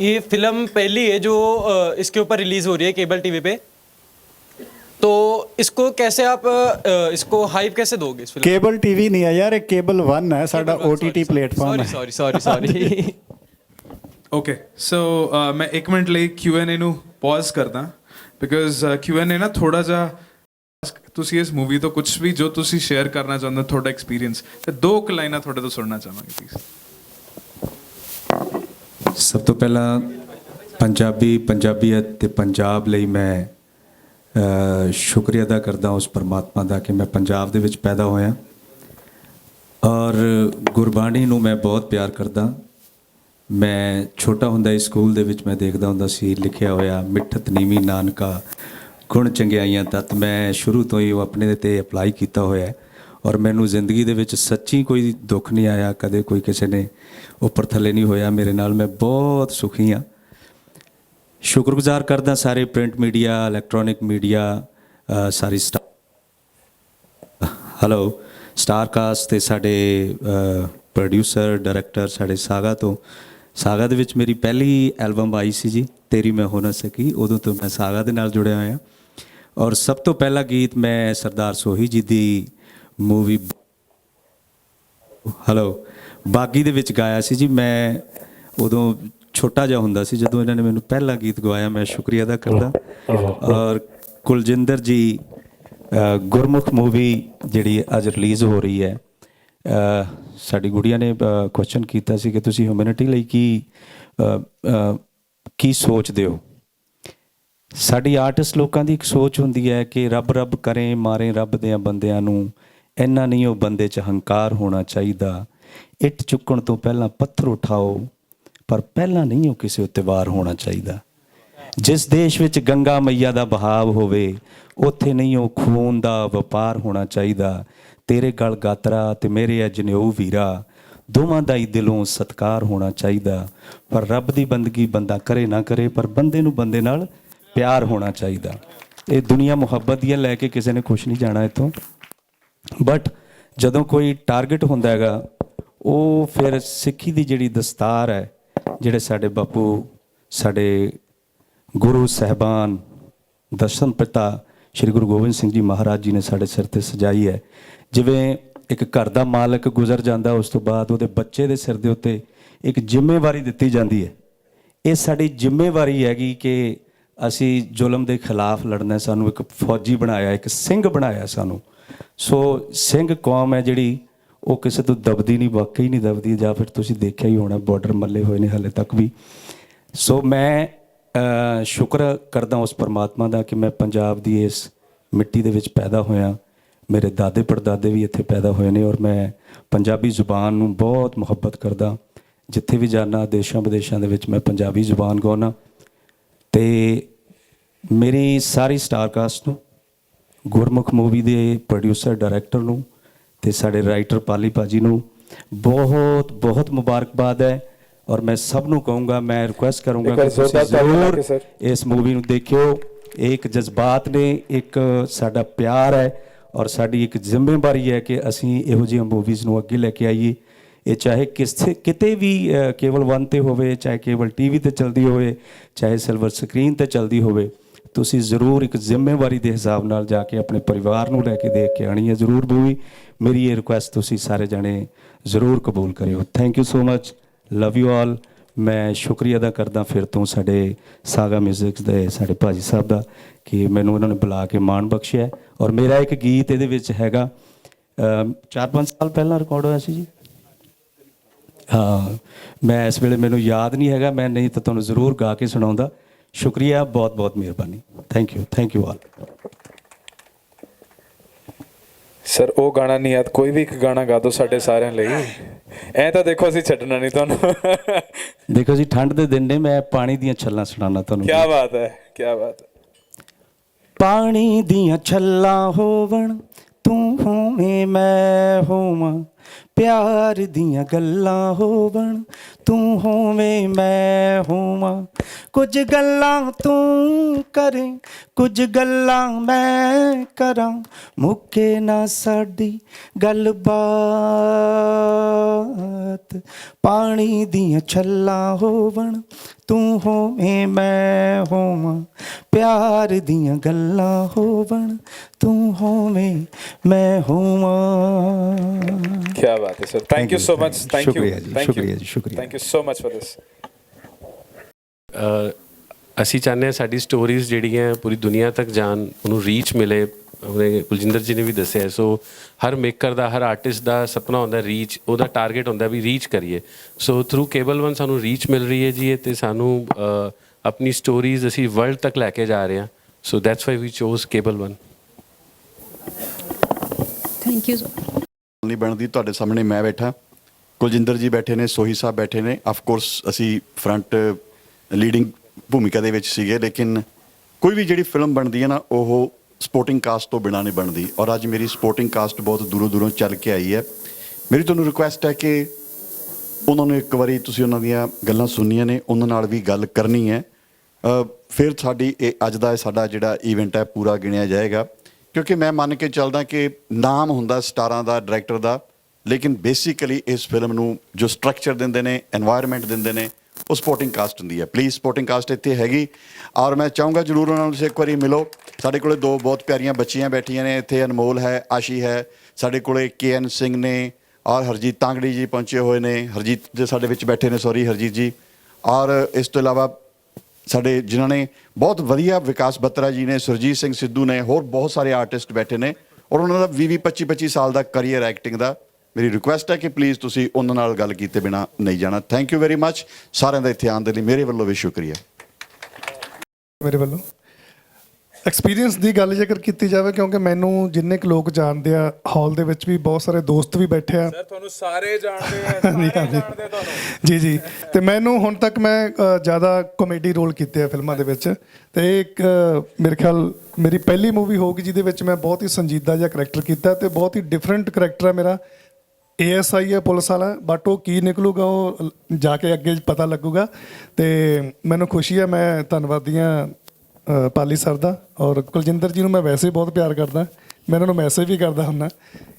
ये film पहली है जो अ, इसके ऊपर रिलीज हो रही है केबल टीवी पे तो इसको कैसे आप अ, इसको हाइप कैसे दोगे इस फिल्म
ਕੇਬਲ ਟੀਵੀ ਨਹੀਂ ਹੈ ਯਾਰ ਇਹ ਕੇਬਲ 1 ਹੈ ਸਾਡਾ OTT ਪਲੇਟਫਾਰਮ ਹੈ
sorry sorry sorry
okay so ਮੈਂ 1 ਮਿੰਟ ਲਈ Q&A ਨੂੰ ਪੌਜ਼ ਕਰਦਾ ਬਿਕਾਜ਼ Q&A ਨਾ ਥੋੜਾ ਜਿਹਾ ਤੁਸੀਂ ਇਸ ਮੂਵੀ ਤੋਂ ਕੁਝ ਵੀ ਜੋ ਤੁਸੀਂ ਸ਼ੇਅਰ ਕਰਨਾ ਚਾਹੁੰਦੇ ਹੋ, ਤੁਹਾਡਾ ਐਕਸਪੀਰੀਅੰਸ ਤੇ ਦੋ ਕੁ ਲਾਈਨਾਂ ਤੁਹਾਡੇ ਤੋਂ ਸੁਣਨਾ ਚਾਹਾਂਗੇ ਪਲੀਜ਼
ਸਭ ਤੋਂ ਪਹਿਲਾਂ ਪੰਜਾਬੀ ਪੰਜਾਬੀਅਤ ਤੇ ਪੰਜਾਬ ਲਈ ਮੈਂ ਸ਼ੁਕਰੀਆ ਅਦਾ ਕਰਦਾ ਉਸ ਪਰਮਾਤਮਾ ਦਾ ਕਿ ਮੈਂ ਪੰਜਾਬ ਦੇ ਵਿੱਚ ਪੈਦਾ ਹੋਇਆ। ਔਰ ਗੁਰਬਾਣੀ ਨੂੰ ਮੈਂ ਬਹੁਤ ਪਿਆਰ ਕਰਦਾ। ਮੈਂ ਛੋਟਾ ਹੁੰਦਾ ਹੀ ਸਕੂਲ ਦੇ ਵਿੱਚ ਮੈਂ ਦੇਖਦਾ ਹੁੰਦਾ ਸੀ, ਲਿਖਿਆ ਹੋਇਆ, ਮਿੱਠਤ ਨੀਵੀਂ ਨਾਨਕਾ ਗੁਣ ਚੰਗਿਆਈਆਂ ਤਤ ਮੈਂ ਸ਼ੁਰੂ ਤੋਂ ਹੀ ਉਹ ਆਪਣੇ ਤੇ ਅਪਲਾਈ ਕੀਤਾ ਹੋਇਆ ਹੈ। ਔਰ ਮੈਨੂੰ ਜ਼ਿੰਦਗੀ ਦੇ ਵਿੱਚ ਸੱਚੀ ਕੋਈ ਦੁੱਖ ਨਹੀਂ ਆਇਆ, ਕਦੇ ਕੋਈ ਕਿਸੇ ਨੇ ਉੱਪਰ ਥੱਲੇ ਨਹੀਂ ਹੋਇਆ, ਮੇਰੇ ਨਾਲ ਮੈਂ ਬਹੁਤ ਸੁਖੀ ਹਾਂ। ਸ਼ੁਕਰਗੁਜ਼ਾਰ ਕਰਦਾ ਸਾਰੇ ਪ੍ਰਿੰਟ ਮੀਡੀਆ ਇਲੈਕਟ੍ਰੋਨਿਕ ਮੀਡੀਆ ਸਾਰੀ ਸਟਾ ਹੈਲੋ ਸਟਾਰਕਾਸਟ ਤੇ ਸਾਡੇ ਪ੍ਰੋਡਿਊਸਰ ਡਾਇਰੈਕਟਰ ਸਾਡੇ ਸਾਗਾ ਤੋਂ। ਸਾਗਾ ਦੇ ਵਿੱਚ ਮੇਰੀ ਪਹਿਲੀ ਐਲਬਮ ਆਈ ਸੀ ਜੀ, ਤੇਰੀ ਮੈਂ ਹੋ ਨਾ ਸਕੀ, ਉਦੋਂ ਤੋਂ ਮੈਂ ਸਾਗਾ ਦੇ ਨਾਲ ਜੁੜਿਆ ਹੋਇਆ। ਔਰ ਸਭ ਤੋਂ ਪਹਿਲਾ ਗੀਤ ਮੈਂ ਸਰਦਾਰ ਸੋਹੀ ਜੀ ਦੀ ਮੂਵੀ ਹੈਲੋ, ਬਾਗੀ ਦੇ ਵਿੱਚ ਗਾਇਆ ਸੀ ਜੀ। ਮੈਂ ਉਦੋਂ ਛੋਟਾ ਜਿਹਾ ਹੁੰਦਾ ਸੀ, ਜਦੋਂ ਇਹਨਾਂ ਨੇ ਮੈਨੂੰ ਪਹਿਲਾ ਗੀਤ ਗਵਾਇਆ, ਮੈਂ ਸ਼ੁਕਰੀਆ ਅਦਾ ਕਰਦਾ। ਔਰ ਕੁਲਜਿੰਦਰ ਜੀ ਗੁਰਮੁਖ ਮੂਵੀ ਜਿਹੜੀ ਅੱਜ ਰਿਲੀਜ਼ ਹੋ ਰਹੀ ਹੈ ਸਾਡੀ ਗੁੜੀਆ ਨੇ ਕੁਐਸਚਨ ਕੀਤਾ ਸੀ ਕਿ ਤੁਸੀਂ ਹਿਊਮੈਨਿਟੀ ਲਈ ਕੀ ਕੀ ਸੋਚਦੇ ਹੋ? ਸਾਡੀ ਆਰਟਿਸਟ ਲੋਕਾਂ ਦੀ ਇੱਕ ਸੋਚ ਹੁੰਦੀ ਹੈ ਕਿ ਰੱਬ ਰੱਬ ਕਰੇ, ਮਾਰੇ ਰੱਬ ਦੇ ਬੰਦਿਆਂ ਨੂੰ। ਇੰਨਾ ਨਹੀਂ ਉਹ ਬੰਦੇ 'ਚ ਹੰਕਾਰ ਹੋਣਾ ਚਾਹੀਦਾ। ਇੱਟ ਚੁੱਕਣ ਤੋਂ ਪਹਿਲਾਂ ਪੱਥਰ ਉਠਾਓ, ਪਰ ਪਹਿਲਾਂ ਨਹੀਂ ਉਹ ਕਿਸੇ ਉੱਤੇ ਵਾਰ ਹੋਣਾ ਚਾਹੀਦਾ। ਜਿਸ ਦੇਸ਼ ਵਿੱਚ ਗੰਗਾ ਮਈਆ ਦਾ ਬਹਾਵ ਹੋਵੇ, ਉੱਥੇ ਨਹੀਂ ਉਹ ਖੂਨ ਦਾ ਵਪਾਰ ਹੋਣਾ ਚਾਹੀਦਾ। ਤੇਰੇ ਗਲ ਗਾਤਰਾ ਤੇ ਮੇਰੇ ਅ ਵੀਰਾ, ਦੋਵਾਂ ਦਾ ਹੀ ਦਿਲੋਂ ਸਤਕਾਰ ਹੋਣਾ ਚਾਹੀਦਾ। ਪਰ ਰੱਬ ਦੀ ਬੰਦਗੀ ਬੰਦਾ ਕਰੇ ਨਾ ਕਰੇ, ਪਰ ਬੰਦੇ ਨੂੰ ਬੰਦੇ ਨਾਲ ਪਿਆਰ ਹੋਣਾ ਚਾਹੀਦਾ। ਇਹ ਦੁਨੀਆ ਮੁਹੱਬਤ ਦੀ ਲੈ ਕੇ ਕਿਸੇ ਨੇ ਖੁਸ਼ ਨਹੀਂ ਜਾਣਾ ਇੱਥੋਂ। ਬਟ ਜਦੋਂ ਕੋਈ ਟਾਰਗੇਟ ਹੁੰਦਾ ਹੈਗਾ, ਉਹ ਫਿਰ ਸਿੱਖੀ ਦੀ ਜਿਹੜੀ ਦਸਤਾਰ ਹੈ, ਜਿਹੜੇ ਸਾਡੇ ਬਾਪੂ, ਸਾਡੇ ਗੁਰੂ ਸਹਿਬਾਨ, ਦਰਸ਼ਨ ਪਿਤਾ, ਸ੍ਰੀ ਗੁਰੂ ਗੋਬਿੰਦ ਸਿੰਘ ਜੀ ਮਹਾਰਾਜ ਜੀ ਨੇ ਸਾਡੇ ਸਿਰ ਤੇ ਸਜਾਈ ਹੈ। ਜਿਵੇਂ ਇੱਕ ਘਰ ਦਾ ਮਾਲਕ ਗੁਜ਼ਰ ਜਾਂਦਾ, ਉਸ ਤੋਂ ਬਾਅਦ ਉਹਦੇ ਬੱਚੇ ਦੇ ਸਿਰ ਦੇ ਉੱਤੇ ਇੱਕ ਜ਼ਿੰਮੇਵਾਰੀ ਦਿੱਤੀ ਜਾਂਦੀ ਹੈ। ਇਹ ਸਾਡੀ ਜ਼ਿੰਮੇਵਾਰੀ ਹੈਗੀ ਕਿ ਅਸੀਂ ਜ਼ੁਲਮ ਦੇ ਖਿਲਾਫ ਲੜਨਾ ਸਾਨੂੰ ਇੱਕ ਫੌਜੀ ਬਣਾਇਆ, ਇੱਕ ਸਿੰਘ ਬਣਾਇਆ ਸਾਨੂੰ। ਸੋ ਸਿੰਘ ਕੌਮ ਹੈ ਜਿਹੜੀ, ਉਹ ਕਿਸੇ ਤੋਂ ਦਬਦੀ ਨਹੀਂ, ਵਾਕਈ ਨਹੀਂ ਦਬਦੀ, ਜਾਂ ਫਿਰ ਤੁਸੀਂ ਦੇਖਿਆ ਹੀ ਹੋਣਾ ਬਾਰਡਰ ਮੱਲੇ ਹੋਏ ਨੇ ਹਲੇ ਤੱਕ ਵੀ। ਸੋ ਮੈਂ ਸ਼ੁਕਰ ਕਰਦਾ ਉਸ ਪਰਮਾਤਮਾ ਦਾ ਕਿ ਮੈਂ ਪੰਜਾਬ ਦੀ ਇਸ ਮਿੱਟੀ ਦੇ ਵਿੱਚ ਪੈਦਾ ਹੋਇਆ। ਮੇਰੇ ਦਾਦੇ ਪੜਦਾਦੇ ਵੀ ਇੱਥੇ ਪੈਦਾ ਹੋਏ ਨੇ ਔਰ ਮੈਂ ਪੰਜਾਬੀ ਜ਼ੁਬਾਨ ਨੂੰ ਬਹੁਤ ਮੁਹੱਬਤ ਕਰਦਾ। ਜਿੱਥੇ ਵੀ ਜਾਣਾ ਦੇਸ਼ਾਂ ਵਿਦੇਸ਼ਾਂ ਦੇ ਵਿੱਚ ਮੈਂ ਪੰਜਾਬੀ ਜ਼ੁਬਾਨ ਗਾਉਣਾ ਤੇ ਮੇਰੀ ਸਾਰੀ ਸਟਾਰ ਕਾਸਟ ਨੂੰ ਗੁਰਮੁਖ ਮੂਵੀ ਦੇ ਪ੍ਰੋਡਿਊਸਰ ਡਾਇਰੈਕਟਰ ਨੂੰ ਤੇ ਸਾਡੇ ਰਾਈਟਰ ਪਾਲੀ ਭਾਜੀ ਨੂੰ ਬਹੁਤ ਬਹੁਤ ਮੁਬਾਰਕਬਾਦ ਹੈ। ਔਰ ਮੈਂ ਸਭ ਨੂੰ ਕਹੂੰਗਾ ਮੈਂ ਰਿਕੁਐਸਟ ਕਰੂੰਗਾ ਕਿ ਤੁਸੀਂ ਜ਼ਰੂਰ ਇਸ ਮੂਵੀ ਨੂੰ ਦੇਖਿਓ। ਇੱਕ ਜਜ਼ਬਾਤ ਨੇ ਇੱਕ ਸਾਡਾ ਪਿਆਰ ਹੈ ਔਰ ਸਾਡੀ ਇੱਕ ਜ਼ਿੰਮੇਵਾਰੀ ਹੈ ਕਿ ਅਸੀਂ ਇਹੋ ਜਿਹੀਆਂ ਮੂਵੀਜ਼ ਨੂੰ ਅੱਗੇ ਲੈ ਕੇ ਆਈਏ। ਇਹ ਚਾਹੇ ਕਿਸੇ ਕਿਤੇ ਵੀ ਕੇਵਲ 1 ਤੇ ਹੋਵੇ, ਚਾਹੇ ਕੇਵਲ ਟੀਵੀ ਤੇ ਚਲਦੀ ਹੋਵੇ, ਚਾਹੇ ਸਿਲਵਰ ਸਕਰੀਨ ਤੇ ਚਲਦੀ ਹੋਵੇ, ਤੁਸੀਂ ਜ਼ਰੂਰ ਇੱਕ ਜ਼ਿੰਮੇਵਾਰੀ ਦੇ ਹਿਸਾਬ ਨਾਲ ਜਾ ਕੇ ਆਪਣੇ ਪਰਿਵਾਰ ਨੂੰ ਲੈ ਕੇ ਦੇਖ ਕੇ ਆਣੀ ਹੈ ਜ਼ਰੂਰ ਬੂਵੀ ਮੇਰੀ ਇਹ ਰਿਕੁਐਸਟ ਤੁਸੀਂ ਸਾਰੇ ਜਣੇ ਜ਼ਰੂਰ ਕਬੂਲ ਕਰਿਓ। Thank you so much love you all ਮੈਂ ਸ਼ੁਕਰੀਆ ਅਦਾ ਕਰਦਾ ਫਿਰ ਤੋਂ ਸਾਡੇ ਸਾਗਾ 뮤직ਸ ਦੇ, ਸਾਡੇ ਭਾਜੀ ਸਾਹਿਬ ਦਾ, ਕਿ ਮੈਨੂੰ ਉਹਨਾਂ ਨੇ ਬੁਲਾ ਕੇ ਮਾਣ ਬਖਸ਼ਿਆ ਔਰ ਮੇਰਾ ਇੱਕ ਗੀਤ ਇਹਦੇ ਵਿੱਚ ਹੈਗਾ 4-5 ਸਾਲ ਪਹਿਲਾਂ ਰਿਕਾਰਡ ਹੋਇਆ ਸੀ ਜੀ। ਹਾਂ ਮੈਂ ਇਸ ਵੇਲੇ ਮੈਨੂੰ ਯਾਦ ਨਹੀਂ ਹੈਗਾ ਮੈਂ ਨਹੀਂ ਤਾਂ ਤੁਹਾਨੂੰ ਜ਼ਰੂਰ ਗਾ ਕੇ ਸੁਣਾਉਂਦਾ। ਸ਼ੁਕਰੀਆ ਬਹੁਤ ਬਹੁਤ ਮਿਹਰਬਾਨੀ। Thank you thank you all
sir ਉਹ ਗਾਣਾ ਨਹੀਂ ਯਾਦ ਕੋਈ ਵੀ ਇੱਕ ਗਾਣਾ ਗਾ ਦਿਓ ਸਾਡੇ ਸਾਰਿਆਂ ਲਈ। ਐ ਤਾਂ ਦੇਖੋ ਅਸੀਂ ਛੱਡਣਾ ਨਹੀਂ ਤੁਹਾਨੂੰ। ਕੀ
ਦੇਖੋ ਜੀ ਠੰਡ ਦੇ ਦਿਨ ਨੇ ਮੈਂ ਪਾਣੀ ਦੀਆਂ ਛੱਲਾਂ ਸੁਣਾਉਣਾ ਤੁਹਾਨੂੰ।
ਬਾਤ ਹੈ ਕੀ ਬਾਤ ਹੈ।
ਪਾਣੀ ਦੀਆਂ ਛੱਲਾਂ ਹੋਵਣ ਤੂੰ ਹੋਵੇਂ ਮੈਂ ਹੋਵਾਂ। ਪਿਆਰ ਦੀਆਂ ਗੱਲਾਂ ਹੋਵਣ, ਤੂੰ ਹੋਵੇਂ ਮੈਂ ਹੋਵਾਂ। ਕੁਝ ਗੱਲਾਂ ਤੂੰ ਕਰੇ, ਕੁਝ ਗੱਲਾਂ ਮੈਂ ਕਰਾਂ। ਮੁੱਕੇ ਨਾ ਸਾਡੀ ਗੱਲਬਾਤ। ਪਾਣੀ ਦੀਆਂ ਛੱਲਾਂ ਹੋਵਣ ਤੂੰ ਹੋਵੇਂ ਮੈਂ ਹੋਵਾਂ ਪਿਆਰ ਦੀਆਂ ਗੱਲਾਂ ਹੋਵਣ ਤੂੰ ਹੋਵੇਂ ਮੈਂ ਹੋਵਾਂ।
ਕੀ ਬਾਤ ਹੈ sir thank you so much thank you
ਸ਼ੁਕਰੀਆ ਜੀ, ਸ਼ੁਕਰੀਆ ਜੀ, ਸ਼ੁਕਰੀਆ।
Thank you so much for this
uh, ਅਸੀਂ ਚਾਹੁੰਦੇ ਹਾਂ ਸਾਡੀ ਸਟੋਰੀਜ਼ ਜਿਹੜੀਆਂ ਪੂਰੀ ਦੁਨੀਆ ਤੱਕ ਜਾਣ ਉਹਨੂੰ ਰੀਚ ਮਿਲੇ। ਉਹਨੇ ਕੁਲਜਿੰਦਰ ਜੀ ਨੇ ਵੀ ਦੱਸਿਆ ਸੋ ਹਰ ਮੇਕਰ ਦਾ ਹਰ ਆਰਟਿਸਟ ਦਾ ਸੁਪਨਾ ਹੁੰਦਾ ਰੀਚ ਉਹਦਾ ਟਾਰਗੇਟ ਹੁੰਦਾ ਵੀ ਰੀਚ ਕਰੀਏ। ਸੋ ਥਰੂ ਕੇਬਲ ਵਨ ਸਾਨੂੰ ਰੀਚ ਮਿਲ ਰਹੀ ਹੈ ਜੀ ਤੇ ਸਾਨੂੰ ਆਪਣੀ ਸਟੋਰੀਜ਼ ਅਸੀਂ ਵਰਲਡ ਤੱਕ ਲੈ ਕੇ ਜਾ ਰਹੇ ਹਾਂ। So that's why we chose cable one
thank you
ਨਹੀਂ ਬਣਦੀ ਤੁਹਾਡੇ ਸਾਹਮਣੇ ਮੈਂ ਬੈਠਾ। ਕੁਲਜਿੰਦਰ ਜੀ ਬੈਠੇ ਨੇ ਸੋਹੀ ਸਾਹਿਬ ਬੈਠੇ ਨੇ। ਆਫ ਕੋਰਸ ਅਸੀਂ ਫਰੰਟ ਲੀਡਿੰਗ ਭੂਮਿਕਾ ਦੇ ਵਿੱਚ ਸੀਗੇ ਲੇਕਿਨ ਕੋਈ ਵੀ ਜਿਹੜੀ ਫਿਲਮ ਬਣਦੀ ਹੈ ਨਾ ਉਹ ਸਪੋਰਟਿੰਗ ਕਾਸਟ ਤੋਂ ਬਿਨਾ ਨਹੀਂ ਬਣਦੀ ਔਰ ਅੱਜ ਮੇਰੀ ਸਪੋਰਟਿੰਗ ਕਾਸਟ ਬਹੁਤ ਦੂਰੋਂ ਦੂਰੋਂ ਚੱਲ ਕੇ ਆਈ ਹੈ। ਮੇਰੀ ਤੁਹਾਨੂੰ ਰਿਕੁਐਸਟ ਹੈ ਕਿ ਉਹਨਾਂ ਨੂੰ ਇੱਕ ਵਾਰੀ ਤੁਸੀਂ ਉਹਨਾਂ ਦੀਆਂ ਗੱਲਾਂ ਸੁਣਨੀਆਂ ਨੇ, ਉਹਨਾਂ ਨਾਲ ਵੀ ਗੱਲ ਕਰਨੀ ਹੈ। ਫਿਰ ਸਾਡੀ ਇਹ ਅੱਜ ਦਾ ਸਾਡਾ ਜਿਹੜਾ ਇਵੈਂਟ ਹੈ ਪੂਰਾ ਗਿਣਿਆ ਜਾਏਗਾ। ਕਿਉਂਕਿ ਮੈਂ ਮੰਨ ਕੇ ਚੱਲਦਾ ਕਿ ਨਾਮ ਹੁੰਦਾ ਸਟਾਰਾਂ ਦਾ ਡਾਇਰੈਕਟਰ ਦਾ, ਲੇਕਿਨ ਬੇਸਿਕਲੀ ਇਸ ਫਿਲਮ ਨੂੰ ਜੋ ਸਟਰਕਚਰ ਦਿੰਦੇ ਨੇ এনवायरमेंट ਦਿੰਦੇ ਨੇ ਉਹ ਸਪੋਰਟਿੰਗ ਕਾਸਟ ਹੁੰਦੀ ਹੈ। ਪਲੀਜ਼ ਸਪੋਰਟਿੰਗ ਕਾਸਟ ਇੱਥੇ ਹੈਗੀ। ਔਰ ਮੈਂ ਚਾਹੂੰਗਾ ਜਰੂਰ ਉਹਨਾਂ ਨੂੰ ਤੁਸੀਂ ਇੱਕ ਵਾਰੀ ਮਿਲੋ। ਸਾਡੇ ਕੋਲੇ ਦੋ ਬਹੁਤ ਪਿਆਰੀਆਂ ਬੱਚੀਆਂ ਬੈਠੀਆਂ ਨੇ। ਇੱਥੇ ਅਨਮੋਲ ਹੈ, ਆਸ਼ੀ ਹੈ। ਸਾਡੇ ਕੋਲੇ ਕੇਐਨ ਸਿੰਘ ਨੇ ਔਰ ਹਰਜੀਤ ਤਾਂਗੜੀ ਜੀ ਪਹੁੰਚੇ ਹੋਏ ਨੇ। ਹਰਜੀਤ ਦੇ ਸਾਡੇ ਵਿੱਚ ਬੈਠੇ ਨੇ ਸੌਰੀ ਹਰਜੀਤ ਜੀ। ਔਰ ਇਸ ਤੋਂ ਇਲਾਵਾ ਸਾਡੇ ਜਿਨ੍ਹਾਂ ਨੇ ਬਹੁਤ ਵਧੀਆ ਵਿਕਾਸ ਬੱਤਰਾ ਜੀ ਨੇ, ਸੁਰਜੀਤ ਸਿੰਘ ਸਿੱਧੂ ਨੇ, ਹੋਰ ਬਹੁਤ ਸਾਰੇ ਆਰਟਿਸਟ ਬੈਠੇ ਨੇ। ਔਰ ਉਹਨਾਂ ਦਾ 20 25 25 ਸਾਲ ਦਾ ਕਰੀਅਰ ਐਕਟਿੰਗ ਦਾ। ਮੇਰੀ ਰਿਕੁਐਸਟ ਹੈ ਕਿ ਪਲੀਜ਼ ਤੁਸੀਂ ਉਹਨਾਂ ਨਾਲ ਗੱਲ ਕੀਤੇ ਬਿਨਾ ਨਹੀਂ ਜਾਣਾ। ਥੈਂਕ ਯੂ ਵੈਰੀ ਮੱਚ ਸਾਰਿਆਂ ਦਾ ਇੱਥੇ ਆਉਣ ਦੇ ਲਈ ਮੇਰੇ ਵੱਲੋਂ ਵੀ ਸ਼ੁਕਰੀਆ।
ਮੇਰੇ ਵੱਲੋਂ।
ਐਕਸਪੀਰੀਅੰਸ ਦੀ ਗੱਲ ਜੇਕਰ ਕੀਤੀ ਜਾਵੇ ਕਿਉਂਕਿ ਮੈਨੂੰ ਜਿੰਨੇ ਕੁ ਲੋਕ ਜਾਣਦੇ ਆ ਹਾਲ ਦੇ ਵਿੱਚ ਵੀ ਬਹੁਤ ਸਾਰੇ ਦੋਸਤ ਵੀ ਬੈਠੇ ਆ।
ਸਰ ਤੁਹਾਨੂੰ ਸਾਰੇ ਜਾਣਦੇ ਆ
ਹਾਂਜੀ। ਜੀ ਜੀ। ਤੇ ਮੈਨੂੰ ਹੁਣ ਤੱਕ ਮੈਂ ਜ਼ਿਆਦਾ ਕਾਮੇਡੀ ਰੋਲ ਕੀਤੇ ਆ ਫਿਲਮਾਂ ਦੇ ਵਿੱਚ। ਤੇ ਇਹ ਇੱਕ ਮੇਰੇ ਖਿਆਲ ਮੇਰੀ ਪਹਿਲੀ ਮੂਵੀ ਹੋਊਗੀ ਜਿਹਦੇ ਵਿੱਚ ਮੈਂ ਬਹੁਤ ਹੀ ਸੰਜੀਦਾ ਜਿਹਾ ਕਰੈਕਟਰ ਕੀਤਾ ਤੇ ਬਹੁਤ ਹੀ ਡਿਫਰੈਂਟ ਕਰੈਕਟਰ ਹੈ ਮੇਰਾ। ਏਐਸਆਈ ਹੈ ਪੁਲਿਸ ਵਾਲਾ ਬਟ ਉਹ ਕੀ ਨਿਕਲੂਗਾ, ਉਹ ਜਾ ਕੇ ਅੱਗੇ ਪਤਾ ਲੱਗੂਗਾ। ਤੇ ਮੈਨੂੰ ਖੁਸ਼ੀ ਹੈ, ਮੈਂ ਧੰਨਵਾਦੀ ਹਾਂ ਪਾਲੀ ਸਰ ਦਾ। ਔਰ ਕੁਲਜਿੰਦਰ ਜੀ ਨੂੰ ਮੈਂ ਵੈਸੇ ਹੀ ਬਹੁਤ ਪਿਆਰ ਕਰਦਾ। ਮੈਂ ਇਹਨਾਂ ਨੂੰ ਮੈਸੇਜ ਵੀ ਕਰਦਾ ਹੁੰਦਾ,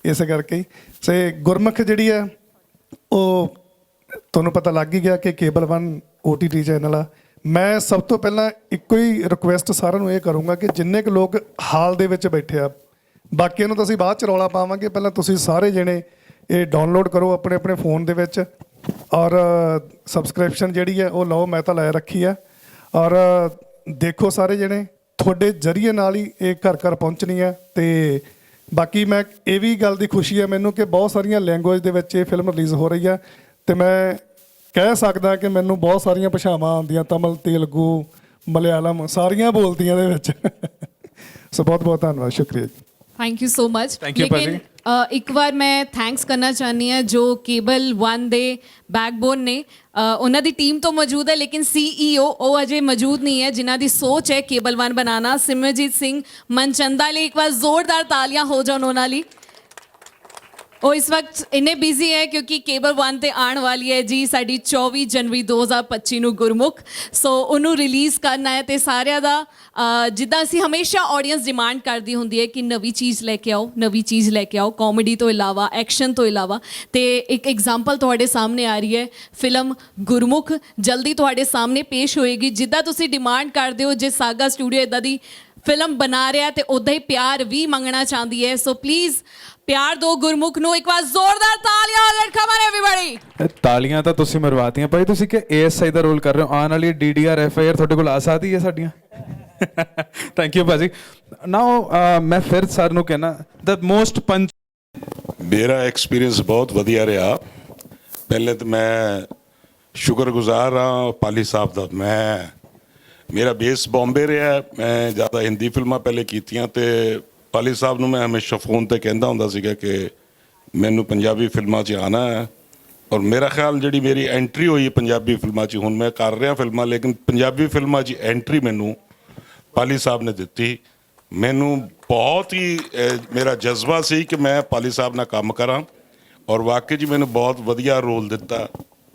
ਇਸੇ ਕਰਕੇ ਹੀ। ਗੁਰਮੁਖ ਜਿਹੜੀ ਹੈ, ਉਹ ਤੁਹਾਨੂੰ ਪਤਾ ਲੱਗ ਹੀ ਗਿਆ ਕਿ ਕੇਬਲ 1 OTT ਚੈਨਲ ਆ। ਮੈਂ ਸਭ ਤੋਂ ਪਹਿਲਾਂ ਇੱਕੋ ਹੀ ਰਿਕੁਐਸਟ ਸਾਰਿਆਂ ਨੂੰ ਇਹ ਕਰੂੰਗਾ ਕਿ ਜਿੰਨੇ ਕੁ ਲੋਕ ਹਾਲ ਦੇ ਵਿੱਚ ਬੈਠੇ ਆ, ਬਾਕੀਆਂ ਨੂੰ ਤਾਂ ਅਸੀਂ ਬਾਅਦ ਚ ਰੌਲਾ ਪਾਵਾਂਗੇ, ਪਹਿਲਾਂ ਤੁਸੀਂ ਸਾਰੇ ਜਣੇ ਇਹ ਡਾਊਨਲੋਡ ਕਰੋ ਆਪਣੇ ਆਪਣੇ ਫੋਨ ਦੇ ਵਿੱਚ ਔਰ ਸਬਸਕ੍ਰਿਪਸ਼ਨ ਜਿਹੜੀ ਹੈ ਉਹ ਲਓ ਮੈਂ ਤਾਂ ਲੈ ਰੱਖੀ ਆ ਔਰ ਦੇਖੋ ਸਾਰੇ ਜਣੇ ਤੁਹਾਡੇ ਜਰੀਏ ਨਾਲ ਹੀ ਇਹ ਘਰ ਘਰ ਪਹੁੰਚਣੀ ਆ ਤੇ ਬਾਕੀ ਮੈਂ ਇਹ ਵੀ ਗੱਲ ਦੀ ਖੁਸ਼ੀ ਹੈ ਮੈਨੂੰ ਕਿ ਬਹੁਤ ਸਾਰੀਆਂ ਲੈਂਗੁਏਜ ਦੇ ਵਿੱਚ ਇਹ ਫਿਲਮ ਰਿਲੀਜ਼ ਹੋ ਰਹੀ ਆ ਤੇ ਮੈਂ ਕਹਿ ਸਕਦਾ ਕਿ ਮੈਨੂੰ ਬਹੁਤ ਸਾਰੀਆਂ ਭਾਸ਼ਾਵਾਂ ਆਉਂਦੀਆਂ ਤਮਿਲ ਤੇਲਗੂ ਮਲਿਆਲਮ ਸਾਰੀਆਂ ਬੋਲਦੀਆਂ ਦੇ ਵਿੱਚ। ਸੋ ਬਹੁਤ ਬਹੁਤ ਧੰਨਵਾਦ ਸ਼ੁਕਰੀਆ ਜੀ।
Thank you so much
Thank you, ਭਾਜੀ।
ਅ, ਇੱਕ ਵਾਰ ਮੈਂ ਥੈਂਕਸ ਕਰਨਾ ਚਾਹਨੀ ਹਾਂ ਜੋ ਕੇਬਲ 1 ਦੇ ਬੈਕਬੋਨ ਨੇ ਅ, ਉਹਨਾਂ ਦੀ ਟੀਮ ਤੋਂ ਮੌਜੂਦ ਹੈ ਲੇਕਿਨ ਸੀਈਓ ਉਹ ਅਜੇ ਮੌਜੂਦ ਨਹੀਂ ਹੈ ਜਿਨ੍ਹਾਂ ਦੀ ਸੋਚ ਹੈ ਕੇਬਲ 1 ਬਣਾਉਣਾ ਸਿਮਰਜੀਤ ਸਿੰਘ ਮਨਚੰਦਾ ਲਈ ਇੱਕ ਵਾਰ ਜ਼ੋਰਦਾਰ ਤਾਲੀਆਂ ਹੋ ਜਾਣ ਉਹਨਾਂ ਲਈ ਉਹ ਇਸ ਵਕਤ ਇੰਨੇ ਬਿਜ਼ੀ ਹੈ ਕਿਉਂਕਿ ਕੇਬਲ 1 ਤੇ ਆਉਣ ਵਾਲੀ ਹੈ ਜੀ ਸਾਡੀ 24 ਜਨਵਰੀ 2025 ਨੂੰ ਗੁਰਮੁਖ। ਸੋ ਉਹਨੂੰ ਰਿਲੀਜ਼ ਕਰਨਾ ਹੈ ਤੇ ਸਾਰਿਆਂ ਦਾ ਅ, ਜਿੱਦਾਂ ਅਸੀਂ ਹਮੇਸ਼ਾ ਆਡੀਅנס ਡਿਮਾਂਡ ਕਰਦੀ ਹੁੰਦੀ ਹੈ ਕਿ ਨਵੀਂ ਚੀਜ਼ ਲੈ ਕੇ ਆਓ ਨਵੀਂ ਚੀਜ਼ ਲੈ ਕੇ ਆਓ ਕਾਮੇਡੀ ਤੋਂ ਇਲਾਵਾ ਐਕਸ਼ਨ ਤੋਂ ਇਲਾਵਾ। ਤੇ ਇੱਕ ਐਗਜ਼ਾਮਪਲ ਤੁਹਾਡੇ ਸਾਹਮਣੇ ਆ ਰਹੀ ਹੈ ਫਿਲਮ ਗੁਰਮੁਖ। ਜਲਦੀ ਤੁਹਾਡੇ ਸਾਹਮਣੇ ਪੇਸ਼ ਹੋਏਗੀ। ਜਿੱਦਾਂ ਤੁਸੀਂ ਡਿਮਾਂਡ ਕਰਦੇ ਹੋ ਜੇ ਸਾਗਾ ਸਟੂਡੀਓ ਇਦਾਂ ਦੀ ਫਿਲਮ ਬਣਾ ਰਿਹਾ ਤੇ ਉਦਾਂ ਹੀ ਪਿਆਰ ਵੀ ਮੰਗਣਾ ਚਾਹੁੰਦੀ ਹੈ। ਸੋ ਪਲੀਜ਼ ਪਿਆਰ ਦਿਓ ਗੁਰਮੁਖ ਨੂੰ ਇੱਕ ਵਾਰ ਜ਼ੋਰਦਾਰ ਤਾਲੀਆਂ ਹੋ ਜਾਣ ਕਮਨ ਐਵਰੀਬਾਡੀ
ਇਹ ਤਾਲੀਆਂ ਤਾਂ ਤੁਸੀਂ ਮਰਵਾਤੀਆਂ ਭਾਈ ਤੁਸੀਂ ਕਿ ਏਐਸਆਈ ਦਾ ਰੋਲ ਕਰ ਰਹੇ ਹੋ? ਆਉਣ ਵਾਲੀ ਡੀਡੀਆਰ ਐਫਆਈਆਰ ਤੁਹਾਡੇ ਕੋਲ ਆ ਸਕਦੀ ਹੈ ਸਾਡੀਆਂ? ਥੈਂਕ ਯੂ ਭਾਜੀ। ਨਾਓ ਮੈਂ ਫਿਰ ਸਰ ਨੂੰ ਕਹਿਣਾ ਦ ਮੋਸਟ ਪੰਚ
ਮੇਰਾ ਐਕਸਪੀਰੀਅੰਸ ਬਹੁਤ ਵਧੀਆ ਰਿਹਾ। ਪਹਿਲੇ ਤਾਂ ਮੈਂ ਸ਼ੁਕਰਗੁਜ਼ਾਰ ਹਾਂ ਪਾਲੀ ਸਾਹਿਬ ਦਾ। ਮੈਂ ਮੇਰਾ ਬੇਸ ਬੰਬੇ ਰਿਹਾ। ਮੈਂ ਜ਼ਿਆਦਾ ਹਿੰਦੀ ਫਿਲਮਾਂ ਪਹਿਲੇ ਕੀਤੀਆਂ ਤੇ ਪਾਲੀ ਸਾਹਿਬ ਨੂੰ ਮੈਂ ਹਮੇਸ਼ਾ ਫੋਨ ਤੇ ਕਹਿੰਦਾ ਹੁੰਦਾ ਸੀਗਾ ਕਿ ਮੈਨੂੰ ਪੰਜਾਬੀ ਫਿਲਮਾਂ 'ਚ ਆਣਾ ਹੈ। ਔਰ ਮੇਰਾ ਖਿਆਲ ਜਿਹੜੀ ਮੇਰੀ ਐਂਟਰੀ ਹੋਈ ਪੰਜਾਬੀ ਫਿਲਮਾਂ 'ਚ ਹੁਣ ਮੈਂ ਕਰ ਰਿਹਾ ਫਿਲਮਾਂ ਲੇਕਿਨ ਪੰਜਾਬੀ ਫਿਲਮਾਂ 'ਚ ਐਂਟਰੀ ਮੈਨੂੰ ਪਾਲੀ ਸਾਹਿਬ ਨੇ ਦਿੱਤੀ। ਮੈਨੂੰ ਬਹੁਤ ਹੀ ਅਹ, ਮੇਰਾ ਜਜ਼ਬਾ ਸੀ ਕਿ ਮੈਂ ਪਾਲੀ ਸਾਹਿਬ ਨਾਲ ਕੰਮ ਕਰਾਂ। ਔਰ ਵਾਕਈ ਜੀ ਮੈਨੂੰ ਬਹੁਤ ਵਧੀਆ ਰੋਲ ਦਿੱਤਾ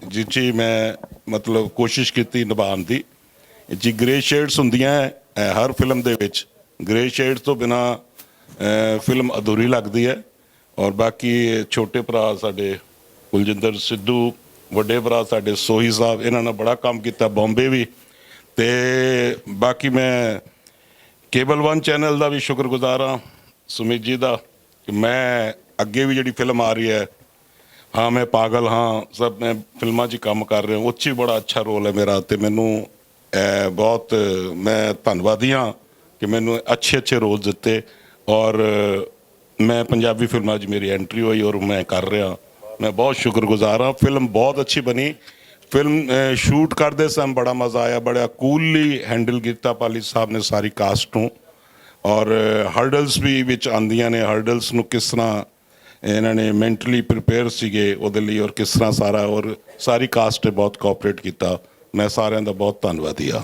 ਜਿਸ 'ਚ ਮੈਂ ਮਤਲਬ ਕੋਸ਼ਿਸ਼ ਕੀਤੀ ਨਿਭਾਉਣ ਦੀ। ਜੀ ਗ੍ਰੇ ਸ਼ੇਡਸ ਹੁੰਦੀਆਂ ਹੈ, ਅਹ, ਹਰ ਫਿਲਮ ਦੇ ਵਿੱਚ। ਗ੍ਰੇ ਸ਼ੇਡਸ ਤੋਂ ਬਿਨਾ ਫਿਲਮ ਅਧੂਰੀ ਲੱਗਦੀ ਹੈ ਔਰ ਬਾਕੀ ਛੋਟੇ ਭਰਾ ਸਾਡੇ ਕੁਲਜਿੰਦਰ ਸਿੱਧੂ, ਵੱਡੇ ਭਰਾ ਸਾਡੇ ਸੋਹੀ ਸਾਹਿਬ, ਇਹਨਾਂ ਨੇ ਬੜਾ ਕੰਮ ਕੀਤਾ, ਬੰਬੇ ਵੀ। ਤੇ ਬਾਕੀ ਮੈਂ ਕੇਬਲ 1 ਚੈਨਲ ਦਾ ਵੀ ਸ਼ੁਕਰਗੁਜ਼ਾਰ ਹਾਂ, ਸੁਮਿਤ ਜੀ ਦਾ, ਕਿ ਮੈਂ ਅੱਗੇ ਵੀ ਜਿਹੜੀ ਫਿਲਮ ਆ ਰਹੀ ਹੈ, ਹਾਂ, ਮੈਂ ਪਾਗਲ ਹਾਂ, ਸਭ ਮੈਂ ਫਿਲਮਾਂ 'ਚ ਕੰਮ ਕਰ ਰਿਹਾ ਹਾਂ ਉਹ ਹੀ ਬੜਾ ਅੱਛਾ ਰੋਲ ਹੈ ਮੇਰਾ ਤੇ ਮੈਨੂੰ ਬਹੁਤ ਮੈਂ ਧੰਨਵਾਦੀ ਹਾਂ ਕਿ ਮੈਨੂੰ ਅੱਛੇ ਅੱਛੇ ਰੋਲ ਦਿੱਤੇ। ਔਰ ਮੈਂ ਪੰਜਾਬੀ ਫਿਲਮਾਂ 'ਚ ਮੇਰੀ ਐਂਟਰੀ ਹੋਈ ਔਰ ਮੈਂ ਕਰ ਰਿਹਾ। ਮੈਂ ਬਹੁਤ ਸ਼ੁਕਰਗੁਜ਼ਾਰ ਹਾਂ। ਫਿਲਮ ਬਹੁਤ ਅੱਛੀ ਬਣੀ। ਫਿਲਮ ਸ਼ੂਟ ਕਰਦੇ ਸਮ ਬੜਾ ਮਜ਼ਾ ਆਇਆ। ਬੜਾ ਕੂਲਲੀ ਹੈਂਡਲ ਕੀਤਾ ਪਾਲੀ ਸਾਹਿਬ ਨੇ ਸਾਰੀ ਕਾਸਟ ਨੂੰ। ਔਰ ਹਰਡਲਸ ਵੀ ਵਿੱਚ ਆਂਦੀਆਂ ਨੇ। ਹਰਡਲਸ ਨੂੰ ਕਿਸ ਤਰ੍ਹਾਂ ਇਹਨਾਂ ਨੇ ਮੈਂਟਲੀ ਪ੍ਰਿਪੇਅਰ ਸੀਗੇ ਉਹਦੇ ਲਈ ਔਰ ਕਿਸ ਤਰ੍ਹਾਂ ਸਾਰਾ ਔਰ ਸਾਰੀ ਕਾਸਟ ਨੇ ਬਹੁਤ ਕੋਆਪਰੇਟ ਕੀਤਾ। ਮੈਂ ਸਾਰਿਆਂ ਦਾ ਬਹੁਤ ਧੰਨਵਾਦੀ ਆ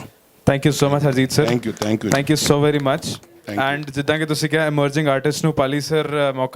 thank you so much
Harjeet sir thank you
thank you thank you so
very much.
And ਜਿੱਦਾਂ ਕਿ ਤੁਸੀਂ ਕਿਹਾ ਐਮਰਜਿੰਗ ਆਰਟਿਸਟ ਨੂੰ ਪਾਲੀ ਸਰ ਮੌਕਾ